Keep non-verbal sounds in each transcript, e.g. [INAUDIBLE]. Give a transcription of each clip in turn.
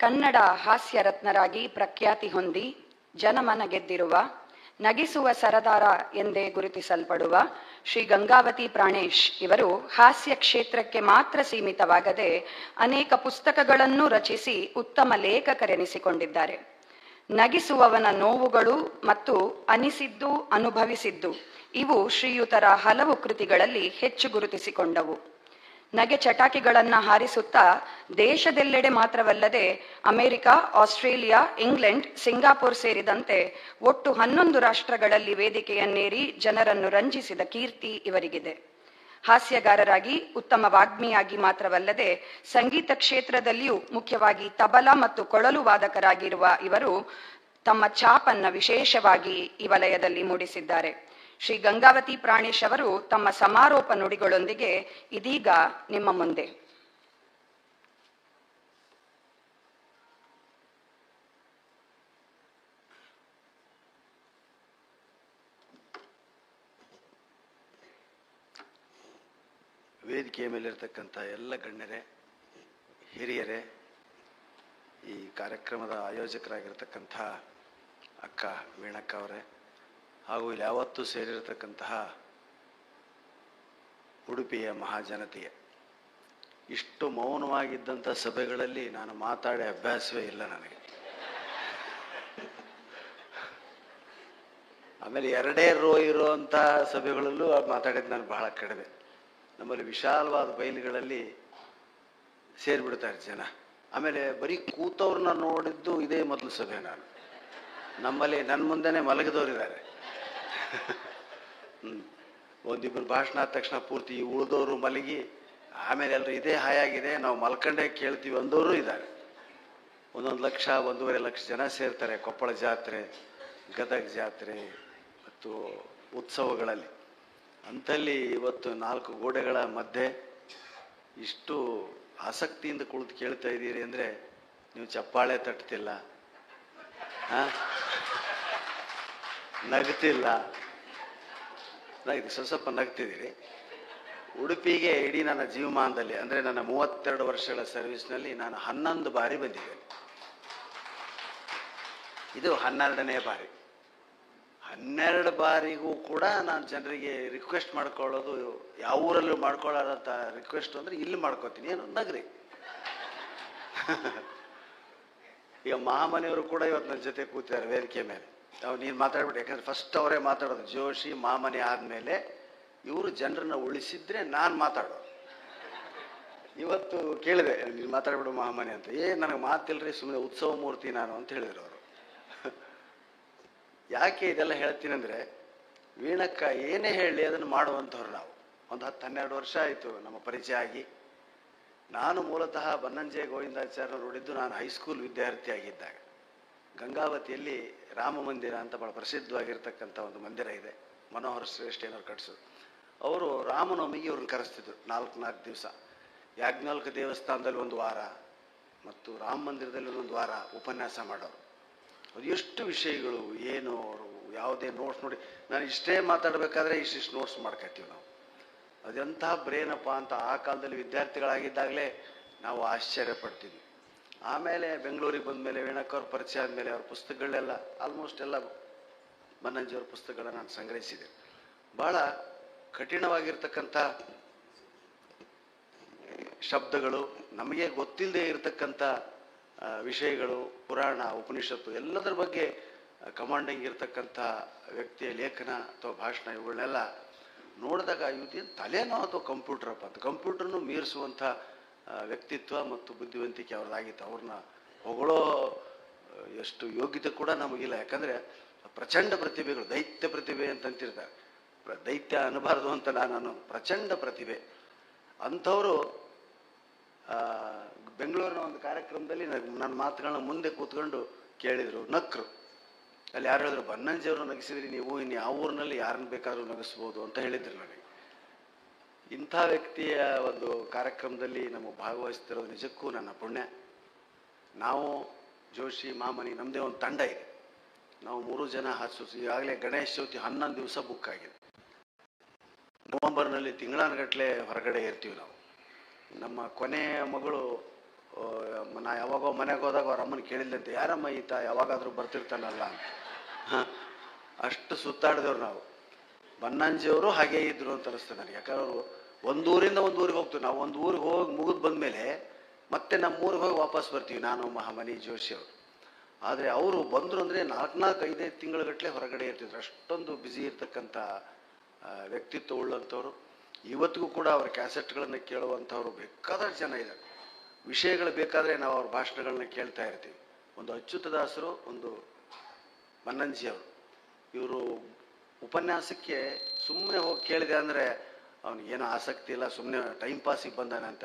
ಕನ್ನಡ ಹಾಸ್ಯ ರತ್ನರಾಗಿ ಪ್ರಖ್ಯಾತಿ ಹೊಂದಿ ಜನಮನ ಗೆದ್ದಿರುವ, ನಗಿಸುವ ಸರದಾರ ಎಂದೇ ಗುರುತಿಸಲ್ಪಡುವ ಶ್ರೀ ಗಂಗಾವತಿ ಪ್ರಾಣೇಶ್ ಇವರು ಹಾಸ್ಯ ಕ್ಷೇತ್ರಕ್ಕೆ ಮಾತ್ರ ಸೀಮಿತವಾಗದೆ ಅನೇಕ ಪುಸ್ತಕಗಳನ್ನು ರಚಿಸಿ ಉತ್ತಮ ಲೇಖಕರೆನಿಸಿಕೊಂಡಿದ್ದಾರೆ. ನಗಿಸುವವನ ನೋವುಗಳು ಮತ್ತು ಅನಿಸಿದ್ದು ಅನುಭವಿಸಿದ್ದು ಇವು ಶ್ರೀಯುತರ ಹಲವು ಕೃತಿಗಳಲ್ಲಿ ಹೆಚ್ಚು ಗುರುತಿಸಿಕೊಂಡವು. ನಗೆ ಚಟಾಕಿಗಳನ್ನ ಹಾರಿಸುತ್ತಾ ದೇಶದೆಲ್ಲೆಡೆ ಮಾತ್ರವಲ್ಲದೆ ಅಮೆರಿಕ, ಆಸ್ಟ್ರೇಲಿಯಾ, ಇಂಗ್ಲೆಂಡ್, ಸಿಂಗಾಪುರ್ ಸೇರಿದಂತೆ ಒಟ್ಟು ಹನ್ನೊಂದು ರಾಷ್ಟ್ರಗಳಲ್ಲಿ ವೇದಿಕೆಯನ್ನೇರಿ ಜನರನ್ನು ರಂಜಿಸಿದ ಕೀರ್ತಿ ಇವರಿಗಿದೆ. ಹಾಸ್ಯಗಾರರಾಗಿ, ಉತ್ತಮ ವಾಗ್ಮಿಯಾಗಿ ಮಾತ್ರವಲ್ಲದೆ ಸಂಗೀತ ಕ್ಷೇತ್ರದಲ್ಲಿಯೂ ಮುಖ್ಯವಾಗಿ ತಬಲಾ ಮತ್ತು ಕೊಳಲು ವಾದಕರಾಗಿರುವ ಇವರು ತಮ್ಮ ಛಾಪನ್ನ ವಿಶೇಷವಾಗಿ ಈ ವಲಯದಲ್ಲಿ ಮೂಡಿಸಿದ್ದಾರೆ. ಶ್ರೀ ಗಂಗಾವತಿ ಪ್ರಾಣೇಶ್ ಅವರು ತಮ್ಮ ಸಮಾರೋಪ ನುಡಿಗಳೊಂದಿಗೆ ಇದೀಗ ನಿಮ್ಮ ಮುಂದೆ. ವೇದಿಕೆಯ ಮೇಲಿರ್ತಕ್ಕಂಥ ಎಲ್ಲ ಗಣ್ಯರೇ, ಹಿರಿಯರೇ, ಈ ಕಾರ್ಯಕ್ರಮದ ಆಯೋಜಕರಾಗಿರ್ತಕ್ಕಂಥ ಅಕ್ಕ, ವೀಣಕ್ಕ ಅವರೇ ಹಾಗೂ ಇಲ್ಲಿ ಯಾವತ್ತೂ ಸೇರಿರತಕ್ಕಂತಹ ಉಡುಪಿಯ ಮಹಾಜನತೆಯ ಇಷ್ಟು ಮೌನವಾಗಿದ್ದಂಥ ಸಭೆಗಳಲ್ಲಿ ನಾನು ಮಾತಾಡಿ ಅಭ್ಯಾಸವೇ ಇಲ್ಲ ನನಗೆ. ಆಮೇಲೆ ಎರಡೇ ರೋ ಇರುವಂಥ ಸಭೆಗಳಲ್ಲೂ ಮಾತಾಡಿದ್ದು ನಾನು ಬಹಳ ಕಡಿಮೆ. ನಮ್ಮಲ್ಲಿ ವಿಶಾಲವಾದ ಬಯಲುಗಳಲ್ಲಿ ಸೇರಿಬಿಡ್ತಾರೆ ಜನ. ಆಮೇಲೆ ಬರೀ ಕೂತವ್ರನ್ನ ನೋಡಿದ್ದು ಇದೇ ಮೊದಲು ಸಭೆ ನಾನು. ನಮ್ಮಲ್ಲಿ ನನ್ನ ಮುಂದೆನೇ ಮಲಗಿದವರಿದ್ದಾರೆ. [LAUGHS] ಒಂದಿಬ್ಬರು ಭಾಷಣ ಆದ ತಕ್ಷಣ ಪೂರ್ತಿ ಉಳಿದವರು ಮಲಗಿ, ಆಮೇಲೆ ಎಲ್ಲರೂ ಇದೇ ಹಾಯಾಗಿದೆ, ನಾವು ಮಲ್ಕಂಡೆ ಕೇಳ್ತೀವಿ ಅಂದವರು ಇದ್ದಾರೆ. ಒಂದೊಂದು ಲಕ್ಷ, ಒಂದೂವರೆ ಲಕ್ಷ ಜನ ಸೇರ್ತಾರೆ, ಕೊಪ್ಪಳ ಜಾತ್ರೆ, ಗದಗ ಜಾತ್ರೆ, ಮತ್ತು ಉತ್ಸವಗಳಲ್ಲಿ. ಅಂಥಲ್ಲಿ ಇವತ್ತು ನಾಲ್ಕು ಗೋಡೆಗಳ ಮಧ್ಯೆ ಇಷ್ಟು ಆಸಕ್ತಿಯಿಂದ ಕುಳಿತು ಕೇಳ್ತಾ ಇದ್ದೀರಿ ಅಂದರೆ, ನೀವು ಚಪ್ಪಾಳೆ ತಟ್ತಿಲ್ಲ. ಆ? ನಗ್ತಿಲ್ಲ ನಗ್ತಿ ಸ್ವಲ್ಪ ನಗ್ತಿದ್ದೀರಿ ಉಡುಪಿಗೆ ಇಡೀ ನನ್ನ ಜೀವಮಾನದಲ್ಲಿ, ಅಂದರೆ ನನ್ನ ಮೂವತ್ತೆರಡು ವರ್ಷಗಳ ಸರ್ವಿಸ್ನಲ್ಲಿ ನಾನು ಹನ್ನೊಂದು ಬಾರಿ ಬಂದಿದ್ದೇನೆ. ಇದು ಹನ್ನೆರಡನೇ ಬಾರಿ. ಹನ್ನೆರಡು ಬಾರಿಗೂ ಕೂಡ ನಾನು ಜನರಿಗೆ ರಿಕ್ವೆಸ್ಟ್ ಮಾಡ್ಕೊಳ್ಳೋದು, ಯಾವ ಊರಲ್ಲೂ ಮಾಡ್ಕೊಳ್ಳೋದಂಥ ರಿಕ್ವೆಸ್ಟ್ ಅಂದರೆ ಇಲ್ಲಿ ಮಾಡ್ಕೋತೀನಿ. ಏನು? ನಗರಿ. [LAUGHS] ಈಗ ಮಹಾಮನೆಯವರು ಕೂಡ ಇವತ್ತು ನನ್ನ ಜೊತೆ ಕೂತಿದ್ದಾರೆ, ವೇದಿಕೆ ಮೇಲೆ. ಅವ್ರು ನೀನು ಮಾತಾಡ್ಬಿಟ್ಟು ಯಾಕಂದ್ರೆ ಫಸ್ಟ್ ಅವರೇ ಮಾತಾಡೋದು. ಜೋಶಿ, ಮಾಮನೆ ಆದಮೇಲೆ ಇವರು ಜನರನ್ನ ಉಳಿಸಿದ್ರೆ ನಾನು ಮಾತಾಡೋದು. ಇವತ್ತು ಕೇಳಿದೆ, ನೀನು ಮಾತಾಡ್ಬಿಡು ಮಹಾಮನೆ ಅಂತ. ಏ, ನನಗೆ ಮಾತಿಲ್ರಿ ಸುಮ್ಮನೆ ಉತ್ಸವ ಮೂರ್ತಿ ನಾನು ಅಂತ ಹೇಳಿದ್ರು ಅವರು. ಯಾಕೆ ಇದೆಲ್ಲ ಹೇಳ್ತೀನಿ ಅಂದರೆ, ವೀಣಕ್ಕ ಏನೇ ಹೇಳಿ ಅದನ್ನು ಮಾಡುವಂಥವ್ರು ನಾವು. ಒಂದು ಹತ್ತು ಹನ್ನೆರಡು ವರ್ಷ ಆಯಿತು ನಮ್ಮ ಪರಿಚಯ ಆಗಿ. ನಾನು ಮೂಲತಃ ಬನ್ನಂಜೆ ಗೋವಿಂದಾಚಾರ್ಯ ನೋಡಿದ್ದು ನಾನು ಹೈಸ್ಕೂಲ್ ವಿದ್ಯಾರ್ಥಿ ಆಗಿದ್ದಾಗ ಗಂಗಾವತಿಯಲ್ಲಿ ರಾಮ ಮಂದಿರ ಅಂತ ಭಾಳ ಪ್ರಸಿದ್ಧವಾಗಿರ್ತಕ್ಕಂಥ ಒಂದು ಮಂದಿರ ಇದೆ. ಮನೋಹರ ಶ್ರೇಷ್ಠೇನವ್ರು ಕಟ್ಟಿಸೋದು ಅವರು ರಾಮನವಮಿಗೆ ಇವ್ರನ್ನ ಕರೆಸ್ತಿದ್ರು ನಾಲ್ಕು ನಾಲ್ಕು ದಿವಸ. ಯಾಜ್ಞಾಲ್ಕ ದೇವಸ್ಥಾನದಲ್ಲಿ ಒಂದು ವಾರ ಮತ್ತು ರಾಮ ಮಂದಿರದಲ್ಲಿ ಒಂದು ವಾರ ಉಪನ್ಯಾಸ ಮಾಡೋರು. ಅದು ಎಷ್ಟು ವಿಷಯಗಳು, ಏನು ಅವರು ಯಾವುದೇ ನೋಟ್ಸ್ ನೋಡಿ, ನಾನು ಇಷ್ಟೇ ಮಾತಾಡಬೇಕಾದ್ರೆ ಇಷ್ಟಿಷ್ಟು ನೋಟ್ಸ್ ಮಾಡ್ಕೊತೀವಿ ನಾವು. ಅದೆಂಥ ಬ್ರೇನಪ್ಪ ಅಂತ ಆ ಕಾಲದಲ್ಲಿ ವಿದ್ಯಾರ್ಥಿಗಳಾಗಿದ್ದಾಗಲೇ ನಾವು ಆಶ್ಚರ್ಯ ಪಡ್ತಿದ್ವಿ ಆಮೇಲೆ ಬೆಂಗಳೂರಿಗೆ ಬಂದ ಮೇಲೆ ವೀಣಕ್ಕವ್ರ ಪರಿಚಯ ಆದಮೇಲೆ ಅವ್ರ ಪುಸ್ತಕಗಳೆಲ್ಲ ಆಲ್ಮೋಸ್ಟ್ ಎಲ್ಲ ಬನ್ನಂಜಿಯವ್ರ ಪುಸ್ತಕಗಳನ್ನ ನಾನು ಸಂಗ್ರಹಿಸಿದೆ. ಭಾಳ ಕಠಿಣವಾಗಿರ್ತಕ್ಕಂಥ ಶಬ್ದಗಳು, ನಮಗೆ ಗೊತ್ತಿಲ್ಲದೆ ಇರತಕ್ಕಂಥ ವಿಷಯಗಳು, ಪುರಾಣ, ಉಪನಿಷತ್ತು ಎಲ್ಲದರ ಬಗ್ಗೆ ಕಮಾಂಡಿಂಗ್ ಇರತಕ್ಕಂಥ ವ್ಯಕ್ತಿಯ ಲೇಖನ ಅಥವಾ ಭಾಷಣ ಇವುಗಳನ್ನೆಲ್ಲ ನೋಡಿದಾಗ ಇವತ್ತಿನ ತಲೆನೋ ಅಥವಾ ಕಂಪ್ಯೂಟ್ರಪ್ಪ ಅಂತ. ಕಂಪ್ಯೂಟರ್ನು ಮೀರಿಸುವಂಥ ವ್ಯಕ್ತಿತ್ವ ಮತ್ತು ಬುದ್ಧಿವಂತಿಕೆ ಅವ್ರದ್ದಾಗಿತ್ತು. ಅವ್ರನ್ನ ಹೊಗಳೋ ಎಷ್ಟು ಯೋಗ್ಯತೆ ಕೂಡ ನಮಗಿಲ್ಲ. ಯಾಕಂದರೆ ಪ್ರಚಂಡ ಪ್ರತಿಭೆಗಳು, ದೈತ್ಯ ಪ್ರತಿಭೆ ಅಂತಂತಿರ್ತಾರೆ. ದೈತ್ಯ ಅನ್ನಬಾರದು ಅಂತ ನಾನು ಪ್ರಚಂಡ ಪ್ರತಿಭೆ. ಅಂಥವರು ಬೆಂಗಳೂರಿನ ಒಂದು ಕಾರ್ಯಕ್ರಮದಲ್ಲಿ ನನ್- ನನ್ನ ಮಾತುಗಳನ್ನ ಮುಂದೆ ಕೂತ್ಕೊಂಡು ಕೇಳಿದರು ನಕ್ರು. ಅಲ್ಲಿ ಯಾರು ಹೇಳಿದ್ರು ಬನ್ನಂಜಿಯವರು ನಗಿಸಿದ್ರಿ ನೀವು, ಇನ್ನು ಯಾವ ಊರಿನಲ್ಲಿ ಯಾರನ್ನ ಬೇಕಾದ್ರೂ ನಗಿಸ್ಬೋದು ಅಂತ ಹೇಳಿದ್ರು ನನಗೆ. ಇಂಥ ವ್ಯಕ್ತಿಯ ಒಂದು ಕಾರ್ಯಕ್ರಮದಲ್ಲಿ ನಮ್ಮ ಭಾಗವಹಿಸ್ತಿರೋದು ನಿಜಕ್ಕೂ ನನ್ನ ಪುಣ್ಯ. ನಾವು ಜೋಶಿ, ಮಾಮನಿ ನಮ್ಮದೇ ಒಂದು ತಂಡ ಇದೆ. ನಾವು ಮೂರು ಜನ ಹಸು, ಈಗಾಗಲೇ ಗಣೇಶ ಚೌತಿ ಹನ್ನೊಂದು ದಿವಸ ಬುಕ್ ಆಗಿದೆ. ನವಂಬರ್ನಲ್ಲಿ ತಿಂಗಳಾನಗಟ್ಟಲೆ ಹೊರಗಡೆ ಇರ್ತೀವಿ ನಾವು. ನಮ್ಮ ಕೊನೆಯ ಮಗಳು ನಾ ಯಾವಾಗೋ ಮನೆಗೆ ಹೋದಾಗ ಅವ್ರ ಅಮ್ಮನ ಕೇಳಿಲ್ಲಂತೆ ಯಾರಮ್ಮ ಈತ ಯಾವಾಗಾದರೂ ಬರ್ತಿರ್ತಾನಲ್ಲ? ಅಂತ. ಅಷ್ಟು ಸುತ್ತಾಡಿದವ್ರು ನಾವು. ಬನ್ನಂಜಿಯವರು ಹಾಗೇ ಇದ್ರು ಅಂತ ಅನಿಸ್ತದೆ ನನಗೆ. ಯಾಕಂದ್ರೆ ಒಂದು ಊರಿಂದ ಒಂದು ಊರಿಗೆ ಹೋಗ್ತೀವಿ. ನಾವು ಒಂದು ಊರಿಗೆ ಹೋಗಿ ಮುಗಿದು ಬಂದಮೇಲೆ ಮತ್ತೆ ನಮ್ಮ ಊರಿಗೆ ಹೋಗಿ ವಾಪಸ್ ಬರ್ತೀವಿ, ನಾನು, ಮಹಾಮನಿ, ಜೋಶಿ ಅವರು. ಆದರೆ ಅವರು ಬಂದರು ಅಂದರೆ ನಾಲ್ಕು ನಾಲ್ಕು ಐದೈದು ತಿಂಗಳಗಟ್ಟಲೆ ಹೊರಗಡೆ ಇರ್ತಿದ್ರು. ಅಷ್ಟೊಂದು ಬ್ಯುಸಿ ಇರ್ತಕ್ಕಂಥ ವ್ಯಕ್ತಿತ್ವ ಉಳ್ಳಂಥವ್ರು. ಇವತ್ತಿಗೂ ಕೂಡ ಅವ್ರ ಕ್ಯಾಸೆಟ್ಗಳನ್ನು ಕೇಳುವಂಥವ್ರು ಬೇಕಾದಷ್ಟು ಜನ ಇದ್ದಾರೆ ವಿಷಯಗಳು ಬೇಕಾದರೆ ನಾವು ಅವ್ರ ಭಾಷಣಗಳನ್ನ ಕೇಳ್ತಾ ಇರ್ತೀವಿ. ಒಂದು ಅಚ್ಯುತದಾಸರು, ಒಂದು ಮನ್ನಂಜಿಯವರು ಇವರು ಉಪನ್ಯಾಸಕ್ಕೆ ಸುಮ್ಮನೆ ಹೋಗಿ ಕೇಳಿದೆ ಅಂದರೆ ಅವನಿಗೇನು ಆಸಕ್ತಿ ಇಲ್ಲ ಸುಮ್ಮನೆ ಟೈಮ್ ಪಾಸಿಗೆ ಬಂದಾನೆ ಅಂತ.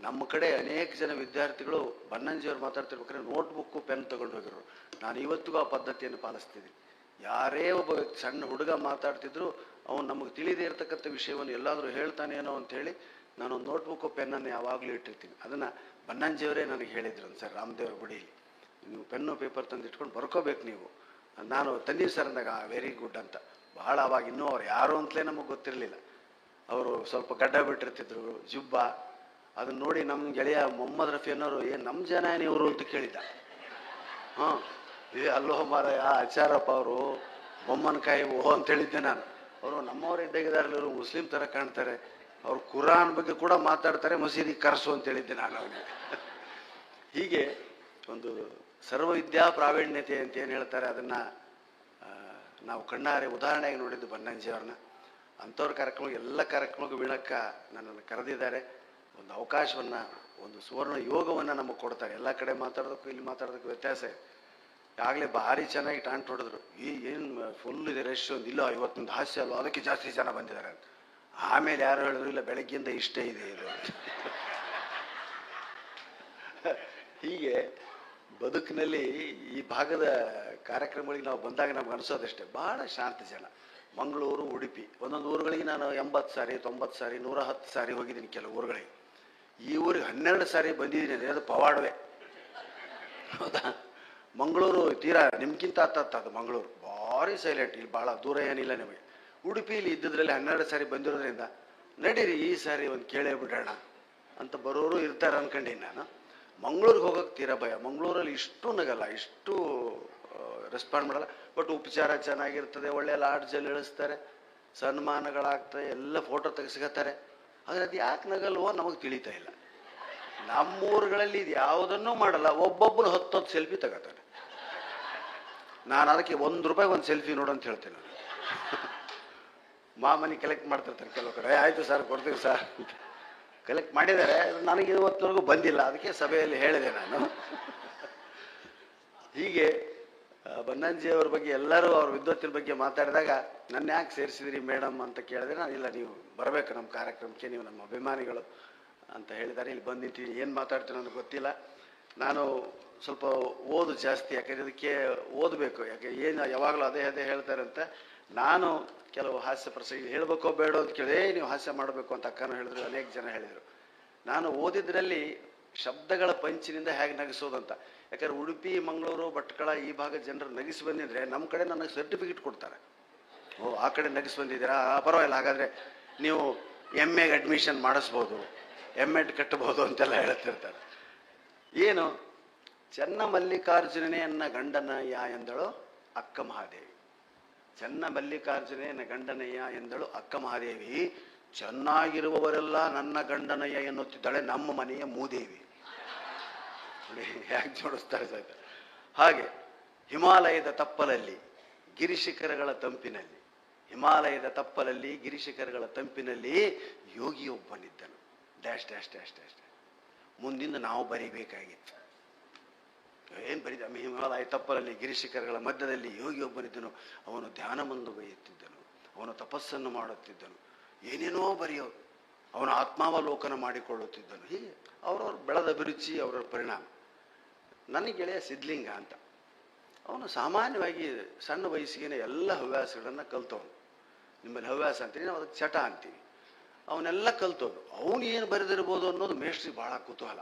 ನಮ್ಮ ಕಡೆ ಅನೇಕ ಜನ ವಿದ್ಯಾರ್ಥಿಗಳು ಬನ್ನಂಜಿಯವ್ರು ಮಾತಾಡ್ತಿರ್ಬೇಕಾದ್ರೆ ನೋಟ್ಬುಕ್ಕು ಪೆನ್ ತಗೊಂಡು ಹೋಗಿರೋರು ನಾನು ಇವತ್ತಿಗೂ ಆ ಪದ್ಧತಿಯನ್ನು ಪಾಲಿಸ್ತೀನಿ ಯಾರೇ ಒಬ್ಬ ಸಣ್ಣ ಹುಡುಗ ಮಾತಾಡ್ತಿದ್ರು, ಅವನು ನಮಗೆ ತಿಳಿದೇ ಇರತಕ್ಕಂಥ ವಿಷಯವನ್ನು ಎಲ್ಲಾದರೂ ಹೇಳ್ತಾನೇನೋ ನಾನು ನಾನೊಂದು ನೋಟ್ಬುಕ್ಕು ಪೆನ್ನನ್ನು ಯಾವಾಗಲೂ ಇಟ್ಟಿರ್ತೀನಿ. ಅದನ್ನು ಬನ್ನಂಜಿಯವರೇ ನನಗೆ ಹೇಳಿದ್ರು ಸರ್, ರಾಮದೇವ್ರ ಗುಡಿಯಲ್ಲಿ. ನೀವು ಪೆನ್ನು ಪೇಪರ್ ತಂದು ಇಟ್ಕೊಂಡು ಬರ್ಕೋಬೇಕು ನೀವು. ನಾನು ತಂದೀವಿ ಸರ್ ಅಂದಾಗ ವೆರಿ ಗುಡ್ ಅಂತ. ಬಹಳ ಅವಾಗ ಇನ್ನೂ ಅವ್ರು ಯಾರು ಅಂತಲೇ ನಮಗೆ ಗೊತ್ತಿರಲಿಲ್ಲ. ಅವರು ಸ್ವಲ್ಪ ಗಡ್ಡ ಬಿಟ್ಟಿರ್ತಿದ್ರು, ಜುಬ್ಬ. ಅದನ್ನ ನೋಡಿ ನಮ್ಮ ಗೆಳೆಯ ಮೊಹಮ್ಮದ್ ರಫಿ ಅನ್ನೋರು ಏನು ನಮ್ಮ ಜನ ಇವರು ಅಂತ ಕೇಳಿದ್ದ. ಹಾಂ, ಏ, ಅಲ್ಲೋ ಮಾರಾಯ ಆಚಾರಪ್ಪ ಅವರು ಬೊಮ್ಮನಕಾಯಿ ಓ ಅಂತ ಹೇಳಿದ್ದೆ ನಾನು. ಅವರು, ನಮ್ಮವ್ರ ಇದ್ದಾಗಿದ್ದಾರೆ ಇವರು ಮುಸ್ಲಿಂ ಥರ ಕಾಣ್ತಾರೆ. ಅವ್ರು ಕುರಾನ್ ಬಗ್ಗೆ ಕೂಡ ಮಾತಾಡ್ತಾರೆ, ಮಸೀದಿ ಕರೆಸು ಅಂತ ಹೇಳಿದ್ದೆ ನಾನು ಅವನಿಗೆ. ಹೀಗೆ ಒಂದು ಸರ್ವವಿದ್ಯಾ ಪ್ರಾವೀಣ್ಯತೆ ಅಂತ ಏನು ಹೇಳ್ತಾರೆ, ಅದನ್ನ ನಾವು ಕಣ್ಣಾರೆ ಉದಾಹರಣೆಗೆ ನೋಡಿದ್ದು ಬನ್ನಂಜಿ ಅವ್ರನ್ನ. ಅಂಥವ್ರ ಕಾರ್ಯಕ್ರಮ ಎಲ್ಲ ಕಾರ್ಯಕ್ರಮಕ್ಕೂ ಬೀಳಕ್ಕ ನನ್ನನ್ನು ಕರೆದಿದ್ದಾರೆ. ಒಂದು ಅವಕಾಶವನ್ನ, ಒಂದು ಸುವರ್ಣ ಯೋಗವನ್ನು ನಮಗೆ ಕೊಡ್ತಾರೆ. ಎಲ್ಲ ಕಡೆ ಮಾತಾಡೋದಕ್ಕೂ ಇಲ್ಲಿ ಮಾತಾಡೋದಕ್ಕೂ ವ್ಯತ್ಯಾಸ ಆಗಲೇ ಭಾರಿ ಚೆನ್ನಾಗಿ ಟಾಂಟ್ ಹೊಡೆದ್ರು. ಈ ಏನು ಫುಲ್ ಇದೆ ರಶ್ ಒಂದು ಇಲ್ಲ ಇವತ್ತೊಂದು ಹಾಸ್ಯ ಅಲ್ವಾ? ಅದಕ್ಕೆ ಜಾಸ್ತಿ ಜನ ಬಂದಿದ್ದಾರೆ ಆಮೇಲೆ ಯಾರು ಹೇಳಿದ್ರು, ಇಲ್ಲ, ಬೆಳಗ್ಗೆಯಿಂದ ಇಷ್ಟೇ ಇದೆ ಇದು ಹೀಗೆ ಬದುಕಿನಲ್ಲಿ ಈ ಭಾಗದ ಕಾರ್ಯಕ್ರಮಗಳಿಗೆ ನಾವು ಬಂದಾಗ ನಮ್ಗೆ ಅನಿಸೋದಷ್ಟೇ. ಭಾಳ ಶಾಂತ ಜನ. ಮಂಗಳೂರು, ಉಡುಪಿ. ಒಂದೊಂದು ಊರುಗಳಿಗೆ ನಾನು ಎಂಬತ್ತು ಸಾರಿ, ತೊಂಬತ್ತು ಸಾರಿ, ನೂರ ಹತ್ತು ಸಾರಿ ಹೋಗಿದ್ದೀನಿ ಕೆಲವು ಊರುಗಳಿಗೆ. ಈ ಊರಿಗೆ ಹನ್ನೆರಡು ಸಾರಿ ಬಂದಿದ್ದೀನಿ ಅಂದರೆ ಅದು ಪವಾಡವೇ. ಹೌದಾ? ಮಂಗಳೂರು ತೀರಾ ನಿಮ್ಗಿಂತ ಹತ್ತತ್ತ ಅದು ಮಂಗಳೂರು. ಭಾರಿ ಸೈಲೆಂಟ್ ಇಲ್ಲಿ ಭಾಳ ದೂರ ಏನಿಲ್ಲ ನಿಮಗೆ. ಉಡುಪಿಲಿ ಇದ್ದದ್ರಲ್ಲಿ ಹನ್ನೆರಡು ಸಾರಿ ಬಂದಿರೋದ್ರಿಂದ ನಡೀರಿ, ಈ ಸಾರಿ ಒಂದು ಕೇಳೇ ಬಿಡೋಣ ಅಂತ ಬರೋರು ಇರ್ತಾರೆ ಅನ್ಕೊಂಡೀನಿ ನಾನು. ಮಂಗಳೂರಿಗೆ ಹೋಗೋಕೆ ತೀರಾ ಭಯ. ಮಂಗಳೂರಲ್ಲಿ ಇಷ್ಟು ನಗಲ್ಲ, ಇಷ್ಟು ರೆಸ್ಪಾಂಡ್ ಮಾಡಲ್ಲ. ಬಟ್ ಉಪಚಾರ ಚೆನ್ನಾಗಿರ್ತದೆ, ಒಳ್ಳೆ ಲಾಡ್ಜಲ್ಲಿ ಇಳಿಸ್ತಾರೆ ಸನ್ಮಾನಗಳಾಗ್ತದೆ ಎಲ್ಲ ಫೋಟೋ ತೆಗೆಸ್ಕೊತಾರೆ. ಆದರೆ ಅದು ಯಾಕೆ ನಗಲ್ವೋ ನಮಗೆ ತಿಳಿತಾ ಇಲ್ಲ. ನಮ್ಮೂರುಗಳಲ್ಲಿ ಇದು ಯಾವುದನ್ನೂ ಮಾಡಲ್ಲ ಒಬ್ಬೊಬ್ಬರು ಹತ್ತೊತ್ತು ಸೆಲ್ಫಿ ತಗೋತಾರೆ. ನಾನು ಅದಕ್ಕೆ ಒಂದು ರೂಪಾಯಿ ಒಂದು ಸೆಲ್ಫಿ ನೋಡು ಅಂತ ಹೇಳ್ತೇನೆ ಮಾಮನಿ ಕಲೆಕ್ಟ್ ಮಾಡ್ತಿರ್ತಾರೆ ಕೆಲವು ಕಡೆ ಆಯಿತು ಸರ್ ಕೊಡ್ತೀವಿ ಸರ್ ಕಲೆಕ್ಟ್ ಮಾಡಿದ್ದಾರೆ ನನಗೆ ಇವತ್ತಿನವರೆಗೂ ಬಂದಿಲ್ಲ, ಅದಕ್ಕೆ ಸಭೆಯಲ್ಲಿ ಹೇಳಿದೆ ನಾನು. ಹೀಗೆ ಬನ್ನಂಜಿ ಅವ್ರ ಬಗ್ಗೆ ಎಲ್ಲರೂ ಅವ್ರ ವಿದ್ವತ್ತಿನ ಬಗ್ಗೆ ಮಾತಾಡಿದಾಗ ನನ್ನ ಯಾಕೆ ಸೇರಿಸಿದ್ರಿ ಮೇಡಮ್ ಅಂತ ಕೇಳಿದ್ರೆ ನಾನು ಇಲ್ಲ ನೀವು ಬರಬೇಕು ನಮ್ಮ ಕಾರ್ಯಕ್ರಮಕ್ಕೆ ನೀವು ನಮ್ಮ ಅಭಿಮಾನಿಗಳು. ಅಂತ ಹೇಳಿದ್ದಾರೆ. ಇಲ್ಲಿ ಬಂದಿದ್ದೀನಿ ಏನು ಮಾತಾಡ್ತೀನಿ ನನಗೆ ಗೊತ್ತಿಲ್ಲ. ನಾನು ಸ್ವಲ್ಪ ಓದು ಜಾಸ್ತಿ ಯಾಕಂದ್ರೆ ಇದಕ್ಕೆ ಓದಬೇಕು. ಯಾಕೆ ಏನು ಯಾವಾಗಲೂ ಅದೇ ಅದೇ ಹೇಳ್ತಾರೆ ಅಂತ. ನಾನು ಕೆಲವು ಹಾಸ್ಯ ಪ್ರಸಂಗ ಹೇಳಬೇಕೋ ಬೇಡ ಅಂತ ಕೇಳಿ "ಏ, ನೀವು ಹಾಸ್ಯ ಮಾಡಬೇಕು ಅಂತ ಅಕ್ಕನೂ ಹೇಳಿದ್ರು ಅನೇಕ ಜನ ಹೇಳಿದರು. ನಾನು ಓದಿದ್ರಲ್ಲಿ ಶಬ್ದಗಳ ಪಂಚಿನಿಂದ ಹೇಗೆ ನಗಿಸೋದಂತ. ಯಾಕಂದ್ರೆ ಉಡುಪಿ, ಮಂಗಳೂರು, ಭಟ್ಕಳ ಈ ಭಾಗ ಜನರು ನಗಿಸಿ ಬಂದಿದ್ರೆ ನಮ್ಮ ಕಡೆ ನನಗೆ ಸರ್ಟಿಫಿಕೇಟ್ ಕೊಡ್ತಾರೆ. ಓ, ಆ ಕಡೆ ನಗಿಸಿ ಬಂದಿದ್ದೀರಾ? ಪರವಾಗಿಲ್ಲ. ಹಾಗಾದರೆ ನೀವು ಎಂ ಎಗೆ ಅಡ್ಮಿಷನ್ ಮಾಡಿಸ್ಬೋದು ಎಂ ಎಡ್ ಕಟ್ಟಬಹುದು ಅಂತೆಲ್ಲ ಹೇಳ್ತಿರ್ತಾರೆ. ಏನು? ಚೆನ್ನ ಮಲ್ಲಿಕಾರ್ಜುನನೆಯನ್ನ ಅನ್ನ ಯಾ ಎಂದಳು ಅಕ್ಕ ಮಹಾದೇವಿ ಚೆನ್ನ ಮಲ್ಲಿಕಾರ್ಜುನೆಯನ್ನ ಗಂಡನಯ್ಯ ಎಂದಳು ಅಕ್ಕ ಮಹಾದೇವಿ ಚೆನ್ನಾಗಿರುವವರೆಲ್ಲ ನನ್ನ ಗಂಡನಯ್ಯ ಎನ್ನುತ್ತಿದ್ದಾಳೆ ನಮ್ಮ ಮನೆಯ ಮೂದೇವಿ. ನೋಡಿ ಜೋಡಿಸ್ತಾರೆ ಸಹಿತ ಹಾಗೆ ಹಿಮಾಲಯದ ತಪ್ಪಲಲ್ಲಿ, ಗಿರಿಶಿಖರಗಳ ತಂಪಿನಲ್ಲಿ, ಹಿಮಾಲಯದ ತಪ್ಪಲಲ್ಲಿ, ಗಿರಿಶಿಖರಗಳ ತಂಪಿನಲ್ಲಿ ಯೋಗಿಯೊಬ್ಬನಿದ್ದನು. ಡ್ಯಾಶ್ ಡ್ಯಾಶ್ ಡ್ಯಾಶ್ ಡ್ಯಾಶ್ ಮುಂದಿಂದ ನಾವು ಬರಿಬೇಕಾಗಿತ್ತು. ಏನು ಬರಿದ ಹಿಮಾಲಯ ತಪ್ಪಲಲ್ಲಿ, ಗಿರಿಶಿಖರಗಳ ಮಧ್ಯದಲ್ಲಿ ಯೋಗಿಯೊಬ್ಬನಿದ್ದನು. ಅವನು ಧ್ಯಾನ ಬೈಯುತ್ತಿದ್ದನು ಅವನು ತಪಸ್ಸನ್ನು ಮಾಡುತ್ತಿದ್ದನು. ಏನೇನೋ ಬರೆಯೋರು ಅವನು ಆತ್ಮಾವಲೋಕನ ಮಾಡಿಕೊಳ್ಳುತ್ತಿದ್ದನು. ಹೀಗೆ ಅವರವ್ರ ಬೆಳೆದ ಅಭಿರುಚಿ ಅವರವ್ರ ಪರಿಣಾಮ. ನನ್ನ ಗೆಳೆಯ ಸಿದ್ಲಿಂಗ ಅಂತ. ಅವನು ಸಾಮಾನ್ಯವಾಗಿ ಸಣ್ಣ ವಯಸ್ಸಿಗೆ ಎಲ್ಲ ಹವ್ಯಾಸಗಳನ್ನು ಕಲ್ತವನು. ನಿಮ್ಮಲ್ಲಿ ಹವ್ಯಾಸ ಅಂತೀವಿ ನಾವು ಅದಕ್ಕೆ ಚಟ ಅಂತೀವಿ. ಅವನ್ನೆಲ್ಲ ಕಲ್ತೋದು ಅವನು ಏನು ಬರೆದಿರ್ಬೋದು ಅನ್ನೋದು ಮೇಷ್ಟ್ರಿಗೆ ಭಾಳ ಕುತೂಹಲ.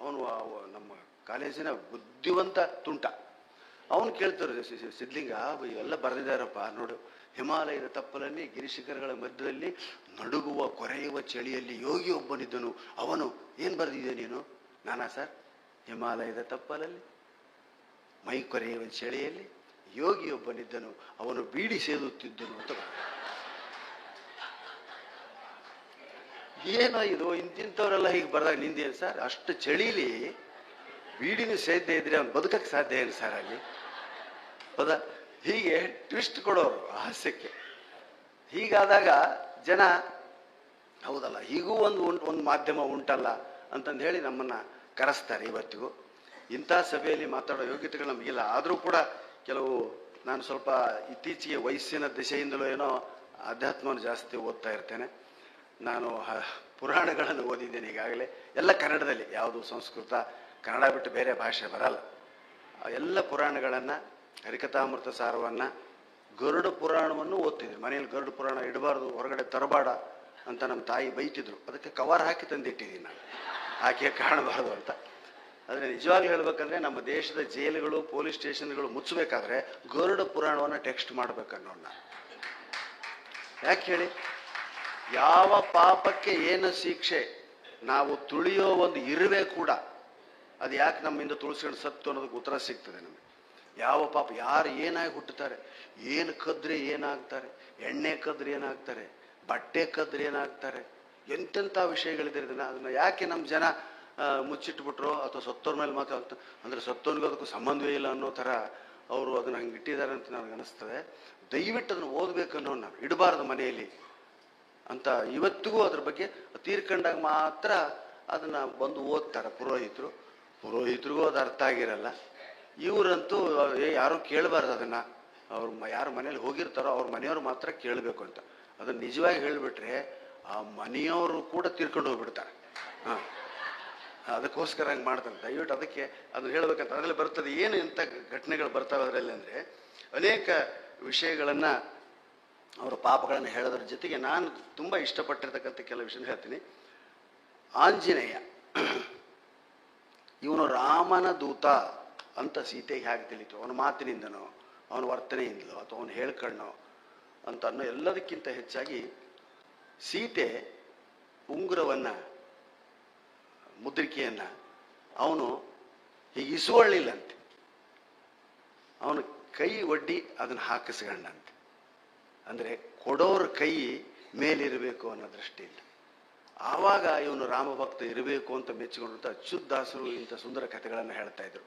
ಅವನು ಅವ- ನಮ್ಮ ಕಾಲೇಜಿನ ಬುದ್ಧಿವಂತ ತುಂಟ. ಅವನು ಕೇಳ್ತಾರೆ ಸಿದ್ಲಿಂಗ ಎಲ್ಲ ಬರೆದಿದ್ದಾರಪ್ಪ ನೋಡು, ಹಿಮಾಲಯದ ತಪ್ಪಲಲ್ಲಿ, ಗಿರಿಶಿಖರಗಳ ಮಧ್ಯದಲ್ಲಿ ನಡುಗುವ ಕೊರೆಯುವ ಚಳಿಯಲ್ಲಿ ಯೋಗಿ ಒಬ್ಬನಿದ್ದನು. ಅವನು ಏನು ಬರೆದಿದ್ದೆ ನೀನು? ನಾನಾ ಸರ್? ಹಿಮಾಲಯದ ತಪ್ಪಲಲ್ಲಿ ಮೈ ಕೊರೆಯುವ ಚಳಿಯಲ್ಲಿ ಯೋಗಿಯೊಬ್ಬನಿದ್ದನು, ಅವನು ಬೀಡಿ ಸೇದುತ್ತಿದ್ದನು ಅಂತ. ಏನೋ ಇದು, ಇಂತಿಂಥವರೆಲ್ಲ ಹೀಗೆ ಬರ್ದಾಗ ನಿಂದೇನು ಸರ್? ಅಷ್ಟು ಚಳಿಲಿ ಬೀಡಿನ ಸೇದ್ದೇ ಇದ್ರೆ ಅವ್ನು ಬದುಕಕ್ಕೆ ಸಾಧ್ಯ ಏನು ಸರ್ ಅಲ್ಲಿ? ಹೌದಾ ಹೀಗೆ ಟ್ವಿಸ್ಟ್ ಕೊಡೋರು ಹಾಸ್ಯಕ್ಕೆ. ಹೀಗಾದಾಗ ಜನ, ಹೌದಲ್ಲ, ಹೀಗೂ ಒಂದು ಒಂದು ಮಾಧ್ಯಮ ಉಂಟಲ್ಲ ಅಂತಂದು ಹೇಳಿ ನಮ್ಮನ್ನ ಕರೆಸ್ತಾರೆ ಇವತ್ತಿಗೂ. ಇಂಥ ಸಭೆಯಲ್ಲಿ ಮಾತಾಡೋ ಯೋಗ್ಯತೆಗಳು ನಮಗಿಲ್ಲ. ಆದರೂ ಕೂಡ ಕೆಲವು ನಾನು ಸ್ವಲ್ಪ ಇತ್ತೀಚೆಗೆ ವಯಸ್ಸಿನ ದಿಶೆಯಿಂದಲೂ ಏನೋ ಅಧ್ಯಾತ್ಮವನ್ನು ಜಾಸ್ತಿ ಓದ್ತಾ ಇರ್ತೇನೆ. ನಾನು ಪುರಾಣಗಳನ್ನು ಓದಿದ್ದೇನೆ ಈಗಾಗಲೇ. ಎಲ್ಲ ಕನ್ನಡದಲ್ಲಿ, ಯಾವುದು ಸಂಸ್ಕೃತ, ಕನ್ನಡ ಬಿಟ್ಟು ಬೇರೆ ಭಾಷೆ ಬರಲ್ಲ. ಎಲ್ಲ ಪುರಾಣಗಳನ್ನು, ಹರಿಕಥಾಮೃತ ಸಾರವನ್ನು, ಗರುಡ ಪುರಾಣವನ್ನು ಓದ್ತಿದ್ರು ಮನೆಯಲ್ಲಿ ಗರುಡ ಪುರಾಣ ಇಡಬಾರ್ದು, ಹೊರಗಡೆ ತರಬಾಡ ಅಂತ ನಮ್ಮ ತಾಯಿ ಬೈತಿದ್ರು. ಅದಕ್ಕೆ ಕವರ್ ಹಾಕಿ ತಂದಿಟ್ಟಿದ್ದೀನಿ ನಾನು. ಆಕೆ ಕಾಣಬಾರದು ಅಂತ. ಆದರೆ ನಿಜವಾಗ್ಲೂ ಹೇಳ್ಬೇಕಂದ್ರೆ ನಮ್ಮ ದೇಶದ ಜೈಲುಗಳು, ಪೊಲೀಸ್ ಸ್ಟೇಷನ್ಗಳು ಮುಚ್ಚಬೇಕಾದ್ರೆ ಗರುಡ ಪುರಾಣವನ್ನು ಟೆಕ್ಸ್ಟ್ ಮಾಡ್ಬೇಕನ್ನೋಣ. ಯಾಕೆ ಹೇಳಿ? ಯಾವ ಪಾಪಕ್ಕೆ ಏನು ಶಿಕ್ಷೆ, ನಾವು ತುಳಿಯೋ ಒಂದು ಇರುವೆ ಕೂಡ, ಅದು ಯಾಕೆ ನಮ್ಮಿಂದ ತುಳಿಸ್ಕೊಂಡು ಸತ್ತು ಅನ್ನೋದಕ್ಕೆ ಉತ್ತರ ಸಿಗ್ತದೆ ನಮಗೆ. ಯಾವ ಪಾಪ, ಯಾರು ಏನಾಗಿ ಹುಟ್ಟುತ್ತಾರೆ? ಏನು ಕದ್ರೆ ಏನಾಗ್ತಾರೆ? ಎಣ್ಣೆ ಕದ್ರೆ ಏನಾಗ್ತಾರೆ? ಬಟ್ಟೆ ಕದ್ರೆ ಏನಾಗ್ತಾರೆ? ಎಂತೆಂಥ ವಿಷಯಗಳಿದೆ ಇದನ್ನ? ಅದನ್ನ ಯಾಕೆ ನಮ್ಮ ಜನ ಮುಚ್ಚಿಟ್ಬಿಟ್ರು? ಅಥವಾ ಸತ್ತೋರ ಮೇಲೆ ಅಂತ, ಅಂದ್ರೆ ಸತ್ತೋನ್ಗೂ ಅದಕ್ಕೂ ಸಂಬಂಧವೇ ಇಲ್ಲ ಅನ್ನೋ ಥರ ಅವರು ಅದನ್ನ ಹಂಗೆ ಇಟ್ಟಿದ್ದಾರೆ ಅಂತ ನನಗೆ ಅನಿಸ್ತದೆ. ದಯವಿಟ್ಟು ಅದನ್ನು ಓದಬೇಕು ಅನ್ನೋ ನಾವು ಇಡಬಾರ್ದು ಮನೆಯಲ್ಲಿ ಅಂತ ಇವತ್ತಿಗೂ ಅದ್ರ ಬಗ್ಗೆ ತೀರ್ಕೊಂಡಾಗ ಮಾತ್ರ ಅದನ್ನ ಬಂದು ಓದ್ತಾರೆ ಪುರೋಹಿತರು. ಪುರೋಹಿತರಿಗೂ ಅದು ಅರ್ಥ ಆಗಿರಲ್ಲ. ಇವರಂತೂ, ಏ, ಯಾರು ಕೇಳಬಾರ್ದು ಅದನ್ನ. ಅವ್ರು ಯಾರು ಮನೇಲಿ ಹೋಗಿರ್ತಾರೋ ಅವ್ರ ಮನೆಯವ್ರು ಮಾತ್ರ ಕೇಳಬೇಕು ಅಂತ. ಅದನ್ನ ನಿಜವಾಗಿ ಹೇಳಿಬಿಟ್ರೆ ಆ ಮನೆಯವರು ಕೂಡ ತೀರ್ಕೊಂಡು ಹೋಗ್ಬಿಡ್ತಾರೆ. ಹಾಂ. ಅದಕ್ಕೋಸ್ಕರ ಹಂಗೆ ಮಾಡ್ತಾರೆ. ದಯವಿಟ್ಟು ಅದಕ್ಕೆ ಅದನ್ನು ಹೇಳಬೇಕಂತ ಅದರಲ್ಲಿ ಬರ್ತದೆ ಏನು ಎಂಥ ಘಟನೆಗಳು ಬರ್ತಾವೆ ಅದರಲ್ಲಿ ಅಂದರೆ ಅನೇಕ ವಿಷಯಗಳನ್ನು ಅವರ ಪಾಪಗಳನ್ನು ಹೇಳೋದ್ರ ಜೊತೆಗೆ ನಾನು ತುಂಬ ಇಷ್ಟಪಟ್ಟಿರ್ತಕ್ಕಂಥ ಕೆಲವು ವಿಷಯ ಹೇಳ್ತೀನಿ. ಆಂಜನೇಯ, ಇವನು ರಾಮನ ದೂತ ಅಂತ ಸೀತೆಗೆ ಹೇಗೆ ತಿಳಿತು? ಅವನ ಮಾತಿನಿಂದನೋ, ಅವನ ವರ್ತನೆಯಿಂದಲೋ, ಅಥವಾ ಅವನು ಹೇಳ್ಕಣ್ಣೋ ಅಂತ ಅನ್ನೋ ಎಲ್ಲದಕ್ಕಿಂತ ಹೆಚ್ಚಾಗಿ ಸೀತೆ ಉಂಗುರವನ್ನು, ಮುದ್ರಿಕೆಯನ್ನು ಅವನು ಹೀಗೆ ಇಸುವಳ್ಳಿಲ್ಲಂತೆ. ಅವನು ಕೈ ಒಡ್ಡಿ ಅದನ್ನು ಹಾಕಿಸ್ಕೊಂಡಂತೆ. ಅಂದರೆ ಕೊಡೋರ ಕೈ ಮೇಲಿರಬೇಕು ಅನ್ನೋ ದೃಷ್ಟಿಯಿಂದ. ಆವಾಗ ಇವನು ರಾಮಭಕ್ತ ಇರಬೇಕು ಅಂತ ಮೆಚ್ಚಿಕೊಂಡಂತ ಅಚ್ಯುತಾಸರು ಇಂಥ ಸುಂದರ ಕಥೆಗಳನ್ನು ಹೇಳ್ತಾ ಇದ್ರು.